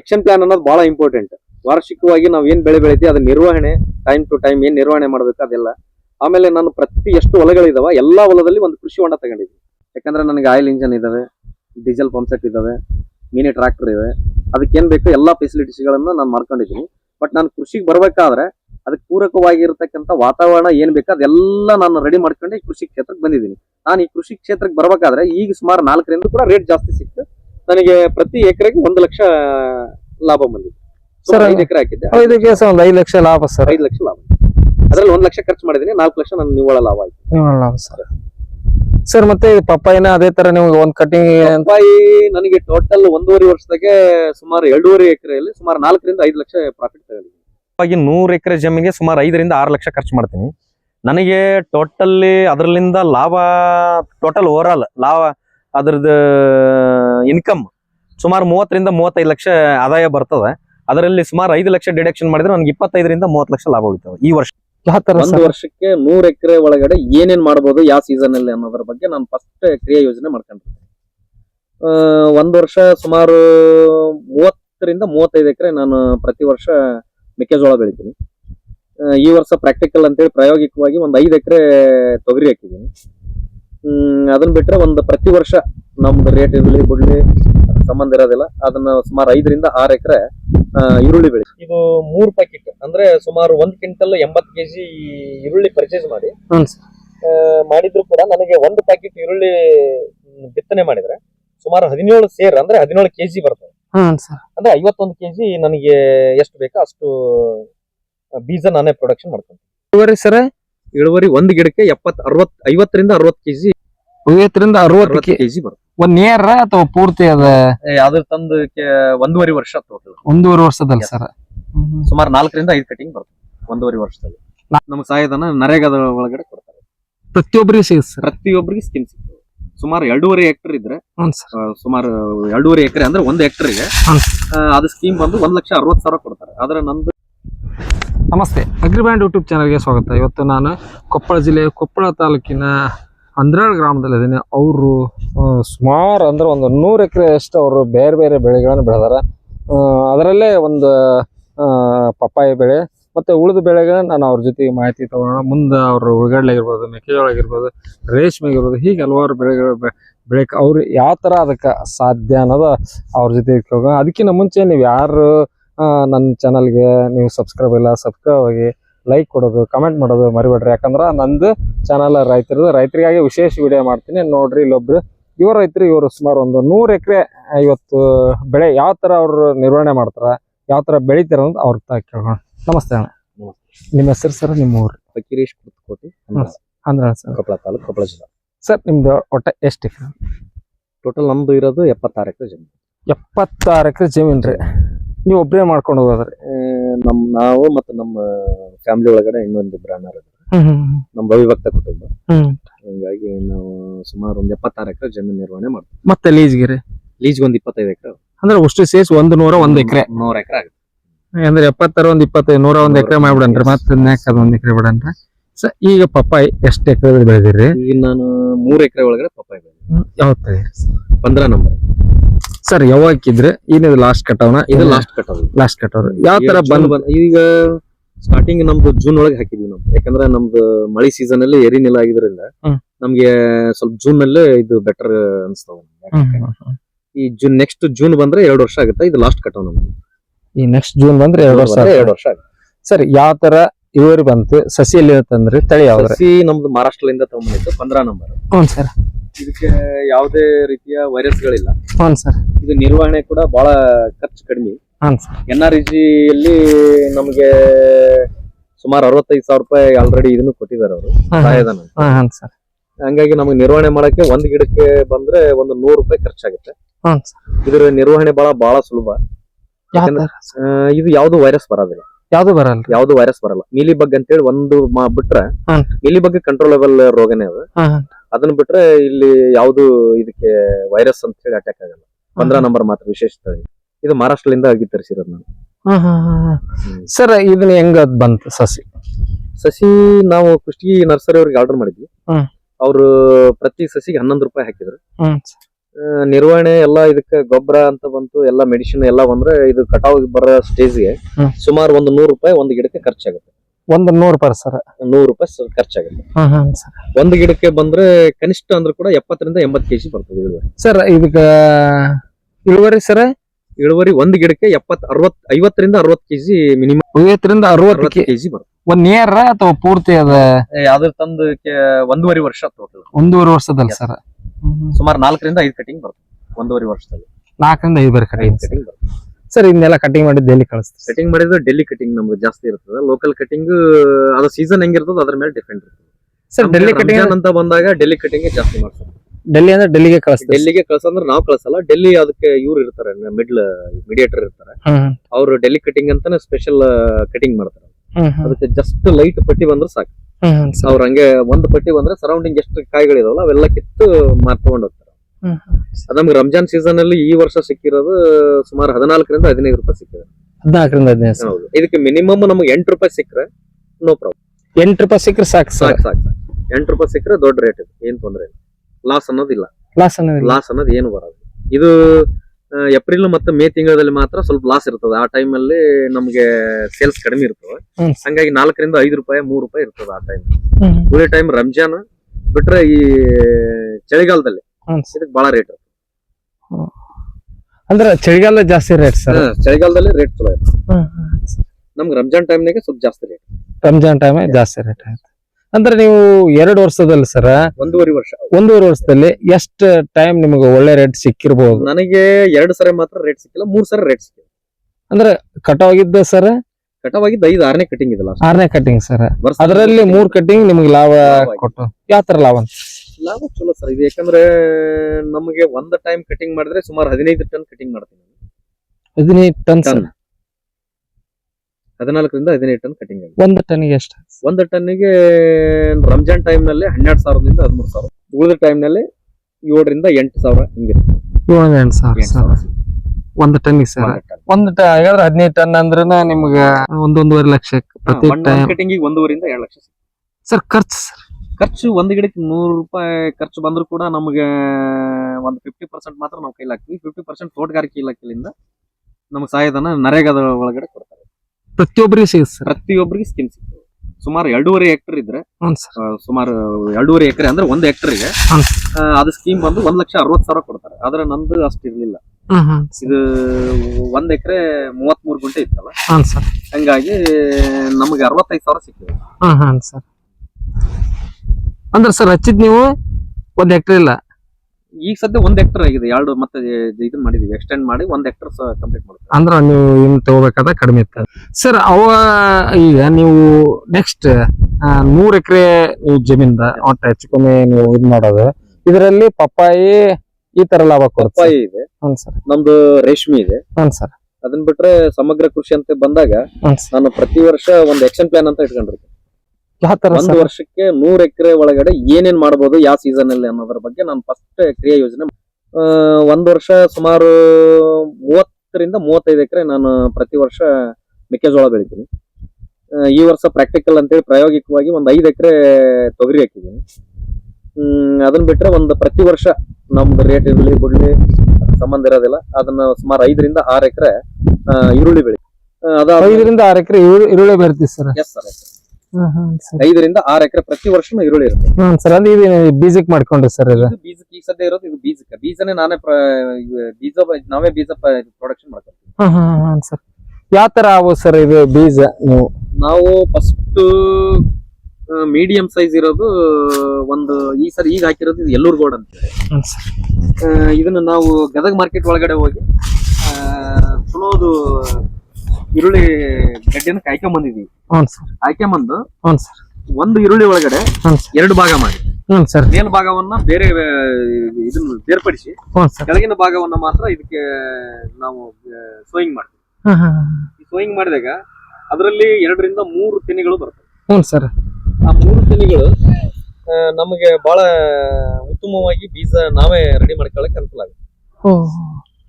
Action plan ಅನ್ನೋದು ಬಹಳ important ವಾರ್ಷಿಕವಾಗಿ ನಾವು ಏನ್ ಬೆಳೆ ಬೆಳಿತೀವಿ ಅದ್ರ ನಿರ್ವಹಣೆ ಟೈಮ್ ಟು ಟೈಮ್ ಏನ್ ನಿರ್ವಹಣೆ ಮಾಡ್ಬೇಕು ಅದೆಲ್ಲ. ಆಮೇಲೆ ನಾನು ಪ್ರತಿ ಎಷ್ಟು ಹೊಲಗಳಿದಾವ, ಎಲ್ಲಾ ಹೊಲದಲ್ಲಿ ಒಂದು ಕೃಷಿ ಹೊಂಡ ತಗೊಂಡಿದ್ವಿ ಯಾಕಂದ್ರೆ ನನಗೆ ಆಯಿಲ್ ಇಂಜನ್ ಇದಾವೆ ಡೀಸೆಲ್ ಪಂಪ್ ಸೆಟ್ ಇದಾವೆ ಮಿನಿ ಟ್ರಾಕ್ಟರ್ ಇದೆ ಅದಕ್ಕೆ ಏನ್ ಬೇಕು ಎಲ್ಲಾ ಫೆಸಿಲಿಟೀಸ್ಗಳನ್ನ ನಾನು ಮಾಡ್ಕೊಂಡಿದ್ದೀನಿ. ಬಟ್ ನಾನು ಕೃಷಿಗೆ ಬರ್ಬೇಕಾದ್ರೆ ಅದಕ್ಕೆ ಪೂರಕವಾಗಿರ್ತಕ್ಕಂಥ ವಾತಾವರಣ ಏನ್ ಬೇಕು ಅದೆಲ್ಲ ನಾನು ರೆಡಿ ಮಾಡ್ಕೊಂಡು ಈ ಕೃಷಿ ಕ್ಷೇತ್ರಕ್ಕೆ ಬಂದಿದ್ದೀನಿ. ನಾನು ಈ ಕೃಷಿ ಕ್ಷೇತ್ರಕ್ಕೆ ಬರ್ಬೇಕಾದ್ರೆ ಈಗ ಸುಮಾರು ನಾಲ್ಕರಿಂದ ಕೂಡ ರೇಟ್ ಜಾಸ್ತಿ ಸಿಕ್ತು. ನನಗೆ ಪ್ರತಿ ಎಕರೆಗೆ ಒಂದು ಲಕ್ಷ ಲಾಭ ಬಂದಿದೆ. ಸರ್ ಐದು ಎಕರೆ ಹಾಕಿದ್ದೆ. ಇದಕ್ಕೆ ಸರ್ ಒಂದ್ ಐದು ಲಕ್ಷ ಲಾಭ ಸರ್. ಐದು ಲಕ್ಷ ಲಾಭ ಅದ್ರಲ್ಲಿ ಒಂದ್ ಲಕ್ಷ ಖರ್ಚು ಮಾಡಿದೀನಿ ನಾಲ್ಕು ಲಕ್ಷ ನನ್ನ ನಿವ್ವಳ ಲಾಭ ಆಯ್ತು. ಲಾಭ ಸರ್. ಸರ್ ಮತ್ತೆ ಪಪ್ಪಾಯಿನ ಅದೇ ತರ ನಿಮ್ಗೆ ಒಂದ್ ಕಟಿಂಗ್ ಪಪ್ಪಾಯಿ ನನಗೆ ಟೋಟಲ್ ಒಂದೂವರೆ ವರ್ಷದಾಗೆ ಸುಮಾರು ಎರಡೂವರೆ ಎಕರೆಯಲ್ಲಿ ಸುಮಾರು ನಾಲ್ಕರಿಂದ ಐದು ಲಕ್ಷ ಪ್ರಾಫಿಟ್ ತಗೊಂಡಿದ್ದೀನಿ. ನೂರು ಎಕರೆ ಜಮೀನಿಗೆ ಸುಮಾರು ಐದರಿಂದ ಆರು ಲಕ್ಷ ಖರ್ಚು ಮಾಡ್ತೀನಿ. ನನಗೆ ಟೋಟಲ್ಲಿ ಅದರಲ್ಲಿಂದ ಲಾಭ ಟೋಟಲ್ ಓವರ್ ಆಲ್ ಲಾಭ ಅದ್ರದ್ದು ಇನ್ಕಮ್ ಸುಮಾರು ಮೂವತ್ತರಿಂದ ಮೂವತ್ತೈದು ಲಕ್ಷ ಆದಾಯ ಬರ್ತದೆ. ಅದರಲ್ಲಿ ಸುಮಾರು ಐದು ಲಕ್ಷ ಡಿಡಕ್ಷನ್ ಮಾಡಿದ್ರೆ ನನಗೆ ಇಪ್ಪತ್ತೈದರಿಂದ ಮೂವತ್ತು ಲಕ್ಷ ಲಾಭ ಉಳಿತಾವೆ ಈ ವರ್ಷ. ಒಂದು ವರ್ಷಕ್ಕೆ ನೂರ್ ಎಕರೆ ಒಳಗಡೆ ಏನೇನ್ ಮಾಡ್ಬೋದು ಯಾವ ಸೀಸನ್ ಅಲ್ಲಿ ಅನ್ನೋದ್ರ ಬಗ್ಗೆ ನಾನು ಫಸ್ಟ್ ಕ್ರಿಯಾ ಯೋಜನೆ ಮಾಡ್ಕೊಂಡಿರ್ತೀನಿ ಆ, ಒಂದ್ ವರ್ಷ ಸುಮಾರು ಮೂವತ್ತರಿಂದ ಮೂವತ್ತೈದು ಎಕರೆ ನಾನು ಪ್ರತಿ ವರ್ಷ ಮೆಕ್ಕೆಜೋಳ ಬೆಳಿತೀನಿ. ಈ ವರ್ಷ ಪ್ರಾಕ್ಟಿಕಲ್ ಅಂತೇಳಿ ಪ್ರಾಯೋಗಿಕವಾಗಿ ಒಂದು ಐದು ಎಕರೆ ತೊಗರಿ ಹಾಕಿದ್ದೀನಿ. ಅದನ್ನ ಬಿಟ್ರೆ ಒಂದು ಪ್ರತಿ ವರ್ಷ ನಮ್ದು ರೇಟ್ ಇರಲಿ ಬಿಡ್ಲಿ ಸಂಬಂಧ ಇರೋದಿಲ್ಲ. ಅದನ್ನ ಸುಮಾರು ಐದರಿಂದ ಆರು ಎಕರೆ ಈರುಳ್ಳಿ ಬೆಳೆ. ಇದು ಮೂರು ಪ್ಯಾಕೆಟ್ ಅಂದ್ರೆ ಸುಮಾರು ಒಂದ್ ಕ್ವಿಂಟಲ್ ಎಂಬತ್ ಕೆಜಿ ಈರುಳ್ಳಿ ಪರ್ಚೇಸ್ ಮಾಡಿ. ಮಾಡಿದ್ರು ಕೂಡ ನನಗೆ ಒಂದು ಪ್ಯಾಕೆಟ್ ಈರುಳ್ಳಿ ಬಿತ್ತನೆ ಮಾಡಿದ್ರೆ ಸುಮಾರು ಹದಿನೇಳು ಸೇರ್ ಅಂದ್ರೆ ಹದಿನೇಳು ಕೆಜಿ ಬರ್ತದೆ. ಅಂದ್ರೆ ಐವತ್ತೊಂದು ಕೆಜಿ ನನಗೆ ಎಷ್ಟು ಬೇಕೋ ಅಷ್ಟು ಬೀಜ ನಾನೇ ಪ್ರೊಡಕ್ಷನ್ ಮಾಡ್ಕೊಂತೀನಿ. ಸರ್ ಇಳುವರಿ ಒಂದ್ ಗಿಡಕ್ಕೆ ಎಪ್ಪತ್ ಅರವತ್ ಐವತ್ತರಿಂದ ಅರವತ್ ಕೆಜಿ ಐವತ್ತರಿಂದ ಅರವತ್ತು ಅರವತ್ತು ಕೆಜಿ ಬರುತ್ತೆ. ಒಂದ್ ನೇರ ಅಥವಾ ಪೂರ್ತಿ ಅದ? ಏ, ಅದ್ರ ತಂದು ಕೆ- ಒಂದೂವರೆ ವರ್ಷ ಟೋಟಲ್ ಒಂದೂವರೆ ವರ್ಷದಲ್ಲಿ ಸರ್. ಸುಮಾರು ನಾಲ್ಕರಿಂದ ಐದು ಕಟಿಂಗ್ ಬರುತ್ತೆ. ಒಂದೂವರೆ ವರ್ಷದಲ್ಲಿ. ನಮ್ಗೆ ಸಹಾಯಧನ ನರೇಗಾದ ಒಳಗಡೆ ಕೊಡ್ತಾರೆ. ಪ್ರತಿಯೊಬ್ಬರಿಗೆ ಸಿಗುತ್ತೆ ಸರ್. ಪ್ರತಿಯೊಬ್ಬರಿಗೆ ಸ್ಕೀಮ್ ಸಿಗ್ತದೆ. ಸುಮಾರು ಎರಡೂವರೆ ಹೆಕ್ಟರ್ ಇದ್ರೆ ಹ್ಮ್ ಸರ್. ಆ, ಸುಮಾರು ಎರಡೂವರೆ ಎಕರೆ ಅಂದ್ರೆ ಒಂದು ಹೆಕ್ಟರ್ಗೆ ಹ್ಮ್. ಅದು ಸ್ಕೀಮ್ ಬಂದು ಒಂದ್ ಲಕ್ಷ ಅರವತ್ ಸಾವಿರ ಕೊಡ್ತಾರೆ. ಆದ್ರೆ ನಂದು ನಮಸ್ತೆ. ಅಗ್ರಿಬ್ಯಾಂಡ್ ಯೂಟ್ಯೂಬ್ ಚಾನಲ್ಗೆ ಸ್ವಾಗತ. ಇವತ್ತು ನಾನು ಕೊಪ್ಪಳ ಜಿಲ್ಲೆ ಕೊಪ್ಪಳ ತಾಲೂಕಿನ ಅಂದ್ರಾಳ್ ಗ್ರಾಮದಲ್ಲಿದ್ದೀನಿ ಅವರು ಸುಮಾರು ಅಂದ್ರೆ ಒಂದು ನೂರು ಎಕರೆ ಅಷ್ಟು ಅವರು ಬೇರೆ ಬೇರೆ ಬೆಳೆಗಳನ್ನು ಬೆಳೆದಾರೆ. ಅದರಲ್ಲೇ ಒಂದು ಪಪ್ಪಾಯಿ ಬೆಳೆ ಮತ್ತು ಉಳಿದ ಬೆಳೆಗಳನ್ನ ನಾನು ಅವ್ರ ಜೊತೆಗೆ ಮಾಹಿತಿ ತಗೊಳ್ಳೋಣ ಮುಂದೆ ಅವರು ಉಳ್ಗಡ್ಲೆ ಆಗಿರ್ಬೋದು, ಮೆಕ್ಕೆಜೋಳ ಆಗಿರ್ಬೋದು, ರೇಷ್ಮೆ ಆಗಿರ್ಬೋದು, ಹೀಗೆ ಹಲವಾರು ಬೆಳೆಗಳು ಬೆಳೆ ಅವರು ಯಾವ ಥರ ಅದಕ್ಕೆ ಸಾಧ್ಯ ಅನ್ನೋದು ಅವ್ರ ಜೊತೆ ಹೋಗೋಣ ಅದಕ್ಕಿಂತ ಮುಂಚೆ ನೀವು ಯಾರು ನನ್ನ ಚಾನಲ್ಗೆ ನೀವು ಸಬ್ಸ್ಕ್ರೈಬ್ ಇಲ್ಲ ಸಬ್ಸ್ಕ್ರೈಬ್ ಆಗಿ ಲೈಕ್ ಕೊಡೋದು ಕಮೆಂಟ್ ಮಾಡೋದು ಮರಿಬೇಡ್ರಿ. ಯಾಕಂದ್ರೆ ನಂದು ಚಾನಲ್ ರೈತರದು ರೈತರಿಗಾಗಿ ವಿಶೇಷ ವಿಡಿಯೋ ಮಾಡ್ತೀನಿ. ನೋಡ್ರಿ ಇಲ್ಲೊಬ್ರು ಇವ ರೈತರು ಇವರು ಸುಮಾರು ಒಂದು ನೂರು ಎಕರೆ ಇವತ್ತು ಬೆಳೆ ಯಾವ ತರ ಅವರು ನಿರ್ವಹಣೆ ಮಾಡ್ತಾರೆ ಯಾವ ತರ ಬೆಳಿತಾರೆ ಅಂತ ಅವ್ರ ತಾ ಕೇಳೋಣ ನಮಸ್ತೆ ಅಣ್ಣ. ನಿಮ್ಮ ಹೆಸರು ಸರ್ ನಿಮ್ಮ ಊರು? ಕಿರೀಶ್ ಕುರ್ತಕೋಟಿ ಅಂದ್ರೆ ಸರ್. ಕೊಪ್ಪಳ ತಾಲೂಕು ಕೊಪ್ಪಳ ಜಿಲ್ಲಾ. ಸರ್ ನಿಮ್ದು ಒಟ್ಟ ಎಷ್ಟು ಟೋಟಲ್ ನಮ್ದು ಇರೋದು ಎಪ್ಪತ್ತಾರು ಎಕರೆ ಜಮೀನು. ಎಪ್ಪತ್ತಾರು ಎಕರೆ ಜಮೀನ್ ರೀ ನೀವು ಒಬ್ಬರೇ ಮಾಡ್ಕೊಂಡು ಹೋಗೋದ್ರಿ? ಆ, ನಮ್ ನಾವು ಮತ್ತೆ ನಮ್ಮ ಫ್ಯಾಮಿಲಿ ಒಳಗಡೆ ಇನ್ನೊಂದು ಅಣ್ಣಾರ ಇದ್ದಾರೆ. ನಮ್ಮ ಅವಿಭಕ್ತ ಕುಟುಂಬ. ಹಂಗಾಗಿ ನಾವು ಸುಮಾರು ಒಂದ್ ಎಪ್ಪತ್ತಾರು ಎಕರೆ ಜಮೀನು ನಿರ್ವಹಣೆ ಮಾಡ್ತೀವಿ. ಮತ್ತೆ ಲೀಸ್ಗಿರಿ ಲೀಸ್ಗೆ ಒಂದ್ ಇಪ್ಪತ್ತೈದು ಎಕರೆ. ಅಂದ್ರೆ ಅಷ್ಟು ಸೇಸ್ ಒಂದು ನೂರ ಒಂದು ಎಕರೆ. ನೂರ ಎಕರೆ ಆಗುತ್ತೆ. ಅಂದ್ರೆ ಎಪ್ಪತ್ತಾರ ಒಂದ್ ಇಪ್ಪತ್ತೈದು ನೂರ ಒಂದ್ ಎಕರೆ ಮಾಡ್ಬಿಡನ್ರಿ. ಮತ್ತೆ ನಾಲ್ಕು ಒಂದ್ ಎಕರೆ ಬಿಡನ್ರಿ. ಸ ಈಗ ಪಪ್ಪಾಯಿ ಎಷ್ಟು ಎಕರೆ ಬೆಳೆದಿರಿ? ಈಗ ನಾನು ಮೂರ್ ಎಕರೆ ಒಳಗಡೆ ಪಪ್ಪಾಯಿ ಬೆಳೆದಿದ್ದೀನಿ. ಯಾವತ್ತ ಪಂದ್ರ ನಂಬರ್. ಸರ್ ಯಾವಾಗ ಹಾಕಿದ್ರೆ? ಏನಿದೆ ಲಾಸ್ಟ್ ಕಟ್ಟವನ ಇದು ಲಾಸ್ಟ್ ಕಟ್ಟೋದು ಲಾಸ್ಟ್ ಕಟ್ಟವ್ರು ಯಾವ ತರ ಈಗ ಬಂದ್ ಬಂದ್- ಈಗ ಸ್ಟಾರ್ಟಿಂಗ್ ನಮ್ದು ಜೂನ್ ಒಳಗೆ ಹಾಕಿದ್ವಿ ನಾವು. ಯಾಕಂದ್ರೆ ನಮ್ದು ಮಳಿ ಸೀಸನ್ ಅಲ್ಲಿ ಎರಿ ನೆಲ ಆಗಿದ್ರಿಂದ. ನಮ್ಗೆ ಸ್ವಲ್ಪ ಜೂನ್ ನಲ್ಲೇ ಇದು ಬೆಟರ್ ಅನ್ಸ್ತಾವ ಈ ಜೂನ್ ನೆಕ್ಸ್ಟ್ ಜೂನ್ ಬಂದ್ರೆ ಎರಡು ವರ್ಷ ಆಗುತ್ತೆ. ಇದು ಲಾಸ್ಟ್ ಕಟ್ಟವ್ ನಮ್ದು. ಈ ನೆಕ್ಸ್ಟ್ ಜೂನ್ ಬಂದ್ರೆ ಎರಡು ವರ್ಷ ಎರಡು ವರ್ಷ ಸರ್ ಯಾವ ತರ ಇವರು ಬಂತು? ಸಸಿ ಎಲ್ಲಿ ಅಂತಂದ್ರೆ ತಳಿ ಯಾವ ಸಸಿ ನಮ್ದು ಮಹಾರಾಷ್ಟ್ರದಿಂದ ತಗೊಂಡ್ಬಂದಿತ್ತು ಪಂದ್ರ ನಂಬರ್. ಹ್ಞೂ ಸರ್ ಇದಕ್ಕೆ ಯಾವುದೇ ರೀತಿಯ ವೈರಸ್ ಗಳಿಲ್ಲ. ಹ್ಞೂ ಸರ್. ಇದು ನಿರ್ವಹಣೆ ಕೂಡ ಬಹಳ ಖರ್ಚು ಕಡಿಮೆ. ಸರ್. ಎನ್ ಆರ್ ಯಲ್ಲಿ ನಮಗೆ ಸುಮಾರು ಅರವತ್ತೈದು ಸಾವಿರ ರೂಪಾಯಿ ಆಲ್ರೆಡಿ ಇದನ್ನು ಕೊಟ್ಟಿದ್ದಾರೆ ಅವರು ಸಹಾಯಧನ. ಹಾಂ ಹಾಂ ಸರ್. ಹಂಗಾಗಿ ನಮಗೆ ನಿರ್ವಹಣೆ ಮಾಡಕ್ಕೆ ಒಂದ್ ಗಿಡಕ್ಕೆ ಬಂದ್ರೆ ಒಂದು ನೂರು ರೂಪಾಯಿ ಖರ್ಚಾಗುತ್ತೆ. ಸರ್. ಇದ್ರ ನಿರ್ವಹಣೆ ಬಹಳ ಬಹಳ ಸುಲಭ. ಯಾವ ಯಾಕಂದ್ರೆ- ತರ ಆ, ಇದು ಯಾವ್ದು ವೈರಸ್ ಬರೋದಿಲ್ಲ. ಯಾವ್ದು ಬರಲ್ಲ ಯಾವ್ದು ವೈರಸ್ ಬರಲ್ಲ. ಮೀಲಿ ಬಗ್ ಅಂತೇಳಿ ಒಂದು ಮಾ ಬಿಟ್ರೆ ಹ್ಮ್. ಮೀಲಿ ಬಗ್ಗೆ ಕಂಟ್ರೋಲಬಲ್ ರೋಗನೇ ಅದು. ಹಾಂ. ಅದನ್ನ ಬಿಟ್ರೆ ಇಲ್ಲಿ ಯಾವುದು ಇದಕ್ಕೆ ವೈರಸ್ ಅಂತ ಹೇಳಿ ಅಟ್ಯಾಕ್ ಆಗಲ್ಲ. ಪಂದ್ರ ನಂಬರ್ ಮಾತ್ರ ವಿಶೇಷ ತಳಿ ಇದು. ಮಹಾರಾಷ್ಟ್ರದಿಂದ ಆಗಿ ತರಿಸಿರೋದು ನಾನು. ಸರ್ ಇದನ್ನ ಹೆಂಗ ಬಂತು ಸಸಿ? ಸಸಿ ನಾವು ಕುಷ್ಟಿ ನರ್ಸರಿ ಅವ್ರಿಗೆ ಆರ್ಡರ್ ಮಾಡಿದ್ವಿ. ಅವರು ಪ್ರತಿ ಸಸಿಗೆ ಹನ್ನೊಂದು ರೂಪಾಯಿ ಹಾಕಿದ್ರು. ನಿರ್ವಹಣೆ ಎಲ್ಲ ಇದಕ್ಕೆ ಗೊಬ್ಬರ ಅಂತ ಬಂತು ಎಲ್ಲ ಮೆಡಿಸಿನ್ ಎಲ್ಲ ಬಂದ್ರೆ ಇದು ಕಟಾವ್ ಬರೋ ಸ್ಟೇಜ್ಗೆ. ಸುಮಾರು ಒಂದು ನೂರು ರೂಪಾಯಿ ಒಂದು ಗಿಡಕ್ಕೆ ಖರ್ಚಾಗುತ್ತೆ. ಒಂದು ನೂರು ರೂಪಾಯಿ ಸರ್. ನೂರು ರೂಪಾಯಿ ಸ- ಖರ್ಚಾಗುತ್ತೆ. ಒಂದ್ ಸರ್. ಒಂದು ಗಿಡಕ್ಕೆ ಬಂದ್ರೆ ಕನಿಷ್ಠ ಅಂದ್ರೆ ಕೂಡ ಎಪ್ಪತ್ತರಿಂದ ಎಂಬತ್ತು ಕೆಜಿ ಬರ್ತದೆ ಇಳುವರಿ. ಸರ್ ಇದಕ್ಕ ಇಳುವರಿ ಸರ್? ಇಳುವರಿ ಒಂದು ಗಿಡಕ್ಕೆ ಎಪ್ಪತ್ ಅರವತ್ ಐವತ್ತರಿಂದ ಅರವತ್ ಕೆಜಿ ಮಿನಿಮಮ್. ಐವತ್ತರಿಂದ ಅರವತ್ತು ಅರವತ್ತು ಕೆಜಿ ಬರುತ್ತೆ ಒಂದ್ ಇಯರ್ ಅಥವಾ ಪೂರ್ತಿ ಅದ? ಅದ್ರ ತಂದು ಕೆ- ಒಂದೂವರೆ ವರ್ಷ ಟೋಟಲ್ ಒಂದೂವರೆ ವರ್ಷದಲ್ಲಿ ಸರ್. ಸುಮಾರು ನಾಲ್ಕರಿಂದ ಐದು ಕಟಿಂಗ್ ಬರುತ್ತೆ ಒಂದೂವರೆ ವರ್ಷದಲ್ಲಿ. ನಾಲ್ಕರಿಂದ ಐದು ಬೇರೆ ಕಟಿಂಗ್ ಕಟಿಂಗ್ ಬರುತ್ತೆ ಸರ್ ಇದನ್ನೆಲ್ಲ ಕಟಿಂಗ್ ಮಾಡಿ ಡೆಲ್ಲಿ ಕಳಿಸ್ತೀವಿ ಕಟಿಂಗ್ ಮಾಡಿದ್ರೆ ಡೆಲ್ಲಿ ಕಟಿಂಗ್ ನಮ್ಗೆ ಜಾಸ್ತಿ ಇರ್ತದೆ. ಲೋಕಲ್ ಕಟಿಂಗ್ ಅದು ಸೀಸನ್ ಹೆಂಗಿರ್ತದೆ ಅದ್ರ ಮೇಲೆ ಡಿಪೆಂಡ್ ಇರ್ತದೆ. ಸರ್ ಡೆಲ್ಲಿ ಕಟಿಂಗ್ ಅಂತ ಬಂದಾಗ ಡೆಲ್ಲಿ ಕಟಿಂಗ್ ಜಾಸ್ತಿ ಮಾಡ್ತಾರೆ. ಡೆಲ್ಲಿ ಅಂದ್ರೆ ಡೆಲ್ಲಿಗೆ ಕಳಿಸ್ತೀವಿ ಡೆಲ್ಲಿಗೆ ಕಳ್ಸಂದ್ರೆ ನಾವು ಕಳ್ಸಲ್ಲ. ಡೆಲ್ಲಿ ಅದಕ್ಕೆ ಇವ್ರು ಇರ್ತಾರೆ ಮಿಡ್ಲ್ ಮೀಡಿಯೇಟರ್ ಇರ್ತಾರೆ. ಅವ್ರು ಡೆಲ್ಲಿ ಕಟಿಂಗ್ ಅಂತಾನೆ ಸ್ಪೆಷಲ್ ಕಟಿಂಗ್ ಮಾಡ್ತಾರೆ. ಅದಕ್ಕೆ ಜಸ್ಟ್ ಲೈಟ್ ಪಟ್ಟಿ ಬಂದ್ರೆ ಸಾಕು. ಅವ್ರ ಹಂಗೆ ಒಂದು ಪಟ್ಟಿ ಬಂದ್ರೆ ಸರೌಂಡಿಂಗ್ ಎಷ್ಟು ಕಾಯಿಗಳಿದಾವಲ್ಲ ಅವೆಲ್ಲ ಕಿತ್ತು ಮಾರ್ ತಗೊಂಡ್ ಹೋಗ್ತಾರೆ. ನಮ್ಗೆ ರಂಜಾನ್ ಸೀಸನ್ ಅಲ್ಲಿ ಈ ವರ್ಷ ಸಿಕ್ಕಿರೋದು ಸುಮಾರು ಹದಿನಾಲ್ಕರಿಂದ ಹದಿನೈದು ರೂಪಾಯಿ ಸಿಕ್ಕಿದೆ. ಹದಿನಾಲ್ಕರಿಂದ ಹದಿನೈದು ಹೌದು. ಇದಕ್ಕೆ ಮಿನಿಮಮ್ ನಮ್ಗೆ ಎಂಟು ರೂಪಾಯಿ ಸಿಕ್ಕರೆ ನೋ ಪ್ರಾಬ್ಲಮ್ ಎಂಟು ರೂಪಾಯಿ ಸಿಕ್ಕರೆ ಸಾಕು ಸಾಕು ಸಾಕು ಸಾಕು. ಎಂಟು ರೂಪಾಯಿ ಸಿಕ್ಕರೆ ದೊಡ್ಡ ರೇಟ್ ಇದೆ. ಏನು ತೊಂದರೆ ಇಲ್ಲ. ಲಾಸ್ ಅನ್ನೋದಿಲ್ಲ. ಲಾಸ್ ಅನ್ನೋದಿಲ್ಲ. ಲಾಸ್ ಅನ್ನೋದು ಏನು ಬರೋದು ಇದು ಏಪ್ರಿಲ್ ಮತ್ತು ಮೇ ತಿಂಗಳಲ್ಲಿ ಮಾತ್ರ ಸ್ವಲ್ಪ ಲಾಸ್ ಇರ್ತದೆ. ಆ ಟೈಮ್ ಅಲ್ಲಿ ನಮ್ಗೆ ಸೇಲ್ಸ್ ಕಡಿಮೆ ಇರ್ತವೆ. ಹಂಗಾಗಿ ನಾಲ್ಕರಿಂದ ಐದು ರೂಪಾಯಿ ಮೂರು ರೂಪಾಯಿ ಇರ್ತದೆ ಆ ಟೈಮ್ ಹ್ಮ್. ಉಳಿ ಟೈಮ್ ರಂಜಾನ್ ಬಿಟ್ರೆ ಈ ಚಳಿಗಾಲದಲ್ಲಿ ಹ್ಮ್. ಇದಕ್ಕೆ ಬಹಳ ರೇಟ್ ಅಂದ್ರೆ ಚಳಿಗಾಲ ಜಾಸ್ತಿ ರೇಟ್ ಸರ್ ಚಳಿಗಾಲದಲ್ಲಿ ರೇಟ್ ಚಲೋ ಇರ್ತದೆ ನಮ್ಗೆ ರಂಜಾನ್ ಟೈಮ್ನಾಗೆ ಸ್ವಲ್ಪ ಜಾಸ್ತಿ ರೇಟ್ ರಂಜಾನ್ ಟೈಮ್ ಜಾಸ್ತಿ ರೇಟ್ ಆಯ್ತು. ಅಂದ್ರೆ ನೀವು ಎರಡು ವರ್ಷದಲ್ಲಿ ಸರ್ ಒಂದೂವರೆ ವರ್ಷ. ಒಂದೂವರೆ ವರ್ಷದಲ್ಲಿ ಎಷ್ಟು ಟೈಮ್ ನಿಮಗೆ ಒಳ್ಳೆ ರೇಟ್ ಸಿಕ್ಕಿರ್ಬೋದು? ನನಗೆ ಎರಡು ಸರಿ ಮಾತ್ರ ರೇಟ್ ಸಿಕ್ಕಿಲ್ಲ ಮೂರ್ ಸರಿ ರೇಟ್ ಸಿಕ್ಕಿಲ್ಲ. ಅಂದ್ರೆ ಕಟಾವಾಗಿದ್ದ ಸರ್ ಆಗಿದ್ದ ಐದು ಆರನೇ ಕಟಿಂಗ್ ಇದಲ್ಲ ಆರನೇ ಕಟಿಂಗ್ ಸರ್ ಅದರಲ್ಲಿ ಮೂರ್ ಕಟಿಂಗ್ ನಿಮ್ಗೆ ಲಾಭ. ಕೊಟ್ಟು. ಯಾವ ತರ ಲಾಭ ಅಂತ? ಲಾಭ ಚಲೋ ಸರ್. ಇದು ಯಾಕಂದ್ರೆ ನಮಗೆ ಒಂದ್ ಟೈಮ್ ಕಟಿಂಗ್ ಮಾಡಿದ್ರೆ ಸುಮಾರು ಹದಿನೈದು ಟನ್ ಕಟಿಂಗ್ ಮಾಡ್ತೀನಿ. ಹದಿನೈದು ಟನ್ ಟನ್ ಹದಿನಾಲ್ಕರಿಂದ ಹದಿನೈದು ಟನ್ ಕಟಿಂಗ್ ಆಗಿದೆ ಒಂದು ಟನ್ಗೆ ಎಷ್ಟು? ಒಂದು ಟನ್ನಿಗೆ ರಂಜಾನ್ ಟೈಮ್ನಲ್ಲಿ ಹನ್ನೆರಡು ಸಾವಿರದಿಂದ ಹದಿಮೂರು ಸಾವಿರ. ಉಳಿದ ಟೈಮ್ನಲ್ಲಿ ಏಳರಿಂದ ಎಂಟು ಸಾವಿರ ಹಿಂಗಿರುತ್ತೆ ಒಂದ್ ಎಂಟು ಸಾವಿರ ಸಾವಿರ. ಒಂದು ಟನ್ನಿಗೆ ಸರ್. ಒಂದು ಟನ್. ಟ- ಹಾಗಾದ್ರೆ ಹದಿನೈದು ಟನ್ ಅಂದ್ರೆ ನಿಮ್ಗೆ ಒಂದೊಂದೂವರೆ ಲಕ್ಷ ಪ್ರತಿ ಒಂದ್ ಟೈಮ್ ಕಟಿಂಗಿಗೆ ಒಂದೂವರಿಂದ ಎರಡು ಲಕ್ಷ ಸರ್ ಖರ್ಚು ಸರ್. ಖರ್ಚು ಒಂದ್ ಗಿಡಕ್ಕೆ ನೂರು ರೂಪಾಯಿ ಖರ್ಚು ಬಂದರೂ ಕೂಡ ನಮಗೆ ಒಂದು ಫಿಫ್ಟಿ ಪರ್ಸೆಂಟ್ ಮಾತ್ರ ನಾವು ಕೈಲಿ ಹಾಕ್ತೀವಿ. ಫಿಫ್ಟಿ ಪರ್ಸೆಂಟ್ ತೋಟಗಾರಿಕೆ ಇಲಾಖೆಯಿಂದ ನಮಗೆ ಸಹಾಯಧನ ನರೇಗಾದ ಒಳಗಡೆ ಕೊಡ್ತಾರೆ. ಪ್ರತಿಯೊಬ್ಬರಿಗೆ ಸಿಗುತ್ತೆ ಪ್ರತಿಯೊಬ್ಬರಿಗೆ ಸ್ಕೀಮ್ ಸಿಗ್ತದೆ. ಸುಮಾರು ಎರಡೂವರೆ ಎಕ್ಟರ್ ಇದ್ರೆ ಸುಮಾರು ಎರಡೂವರೆ ಎಕರೆ ಅಂದ್ರೆ ಒಂದು ಎಕ್ಟರ್ಗೆ. ಅದು ಸ್ಕೀಮ್ ಬಂದು ಒಂದ್ ಲಕ್ಷ ಅರವತ್ತು ಸಾವಿರ ಕೊಡ್ತಾರೆ. ಆದ್ರೆ ನಂದು ಅಷ್ಟು ಇರ್ಲಿಲ್ಲ. ಇದು ಒಂದ್ ಎಕರೆ ಮೂವತ್ ಮೂರು ಗುಂಟೆ ಇತ್ತಲ್ಲ? ಹಂಗಾಗಿ ನಮಗೆ ಅರವತ್ತೈದು ಸಾವಿರ ಸಿಕ್ಕಿದೆ. ಅಂದ್ರೆ ಸರ್ ಹಚ್ಚಿದ್ ನೀವು ಒಂದ್ ಹೆಕ್ಟರ್ ಇಲ್ಲ? ಈಗ ಸದ್ಯ ಒಂದ್ ಹೆಕ್ಟರ್ ಆಗಿದೆ. ಎರಡು ಮತ್ತೆ ಇದನ್ನ ಮಾಡಿದೀವಿ ಎಕ್ಸ್ಟೆಂಡ್ ಮಾಡಿ ಒಂದ್ ಹೆಕ್ಟರ್ ಕಂಪ್ಲೀಟ್ ಮಾಡ್ತೀವಿ ಅಂದ್ರೆ ನೀವು ಏನ್ ತಗೋಬೇಕಾದ ಕಡಿಮೆ ಇತ್ತು ಸರ್ ಅವ ಈಗ ನೀವು ನೆಕ್ಸ್ಟ್ ನೂರ್ ಎಕರೆ ನೀವು ಜಮೀನ್ದ ಒಟ್ಟ ಹೆಚ್ಚು ಕಮ್ಮಿ ನೀವು ಇದ್ ಮಾಡೋದು. ಇದರಲ್ಲಿ ಪಪ್ಪಾಯಿ ಈ ತರ ಲಾಭ ಪಪ್ಪಾಯಿ ಇದೆ. ಸರ್. ನಮ್ದು ರೇಷ್ಮೆ ಇದೆ. ಸರ್. ಅದನ್ನ ಬಿಟ್ರೆ ಸಮಗ್ರ ಕೃಷಿ ಅಂತ ಬಂದಾಗ ನಾನು ಪ್ರತಿ ವರ್ಷ ಒಂದು ಆಕ್ಷನ್ ಪ್ಲಾನ್ ಅಂತ ಇಟ್ಕೊಂಡಿರ್ತೀನಿ. ಯಾವ ತರ ಒಂದು ವರ್ಷಕ್ಕೆ ನೂರ್ ಎಕರೆ ಒಳಗಡೆ ಏನೇನ್ ಮಾಡಬಹುದು ಯಾವ ಸೀಸನ್ ಅಲ್ಲಿ ಅನ್ನೋದ್ರ ಬಗ್ಗೆ ನಾನು ಫಸ್ಟ್ ಕ್ರಿಯಾ ಯೋಜನೆ ಒಂದ್ ವರ್ಷ ಸುಮಾರು ಮೂವತ್ತರಿಂದ ಮೂವತ್ತೈದು ಎಕರೆ ನಾನು ಪ್ರತಿ ವರ್ಷ ಮೆಕ್ಕೆಜೋಳ ಬೆಳಿತೀನಿ. ಈ ವರ್ಷ ಪ್ರಾಕ್ಟಿಕಲ್ ಅಂತೇಳಿ ಪ್ರಾಯೋಗಿಕವಾಗಿ ಒಂದ್ ಐದ್ ಎಕರೆ ತೊಗರಿ ಹಾಕಿದ್ದೀನಿ. ಹ್ಮ್ ಅದನ್ನ ಬಿಟ್ರೆ ಒಂದು ಪ್ರತಿ ವರ್ಷ ನಮ್ದು ರೇಟ್ ಇರ್ಲಿ ಬಿಡ್ಲಿ ಸಂಬಂಧ ಇರೋದಿಲ್ಲ. ಅದನ್ನ ಸುಮಾರು ಐದರಿಂದ ಆರು ಎಕರೆ ಈರುಳ್ಳಿ ಬೆಳಿ ಅದ ಐದರಿಂದ ಆರು ಎಕರೆ ಈರುಳ್ಳಿ ಬೆಳಿತೀವಿ ಸರ್? ಎಸ್ ಸರ್ ಐದರಿಂದ ಆರು ಎಕರೆ ಪ್ರತಿ ವರ್ಷ ಈರುಳ್ಳಿ ಇರುತ್ತೆ. ಹ್ಮ್ ಸರ್ ಅಲ್ಲಿ ಇದು ಬೀಜಕ್ ಮಾಡ್ಕೊಂಡ್ರಿ ಸರ್ ಇದು. ಬೀಜಕ್ಕೆ ಈಗ ಸದ್ಯ ಇರೋದು ಇದು ಬೀಜಕ್ಕೆ. ಬೀಜನೇ ನಾನೇ ಪ್ರ- ಬೀಜ ನಾವೇ ಬೀಜ ಪ್ರೊಡಕ್ಷನ್ ಮಾಡ್ತೀವಿ ಹ್ಮ್ ಸರ್. ಯಾವ ತರ ಆವು ಸರ್ ಇದು ಬೀಜ ನೀವು? ನಾವು ಫಸ್ಟ್ ಮೀಡಿಯಂ ಸೈಜ್ ಇರೋದು ಒಂದು ಈ ಸರ್ ಈಗ ಹಾಕಿರೋದು ಇದು ಎಲ್ಲೂರ್ ಗೋಡ್ ಅಂತ ಆ, ಇದನ್ನ ನಾವು ಗದಗ ಮಾರ್ಕೆಟ್ ಒಳಗಡೆ ಹೋಗಿ ಆ, ಈರುಳ್ಳಿ ಗಡ್ಡೆನ ಕಾಯ್ಕೊಂಡ್ ಬಂದಿದೀವಿ ಹ್ಞೂ ಸರ್. ಕಾಯ್ಕೊಂಬಂದು ಹ್ಞೂ ಸರ್. ಒಂದು ಈರುಳ್ಳಿ ಒಳಗಡೆ ಹ್ಞೂ ಸರ್. ಎರಡು ಭಾಗ ಮಾಡಿ. ಹ್ಞೂ ಸರ್. ಮೇಲ್ ಭಾಗವನ್ನ ಬೇರೆ ಆ, ಇದನ್ನ ಬೇರ್ಪಡಿಸಿ ಹ್ಞೂ ಸರ್. ಕೆಳಗಿನ ಭಾಗವನ್ನ ಮಾತ್ರ ಇದಕ್ಕೆ ನಾವು ಸೋಯಿಂಗ್ ಮಾಡ್ತೀವಿ. ಸೋಯಿಂಗ್ ಮಾಡಿದಾಗ ಅದರಲ್ಲಿ ಎರಡರಿಂದ ಮೂರು ತಿನಿಗಳು ಬರ್ತವೆ. ಹ್ಞೂ ಸರ್. ಆ ಮೂರು ತಿನಿಗಳು ಆ, ನಮಗೆ ಬಹಳ ಉತ್ತಮವಾಗಿ ಬೀಜ ನಾವೇ ರೆಡಿ ಮಾಡ್ಕೊಳ್ಳಕ್ಕೆ ಅನುಕೂಲ ಆಗುತ್ತೆ. ಓ.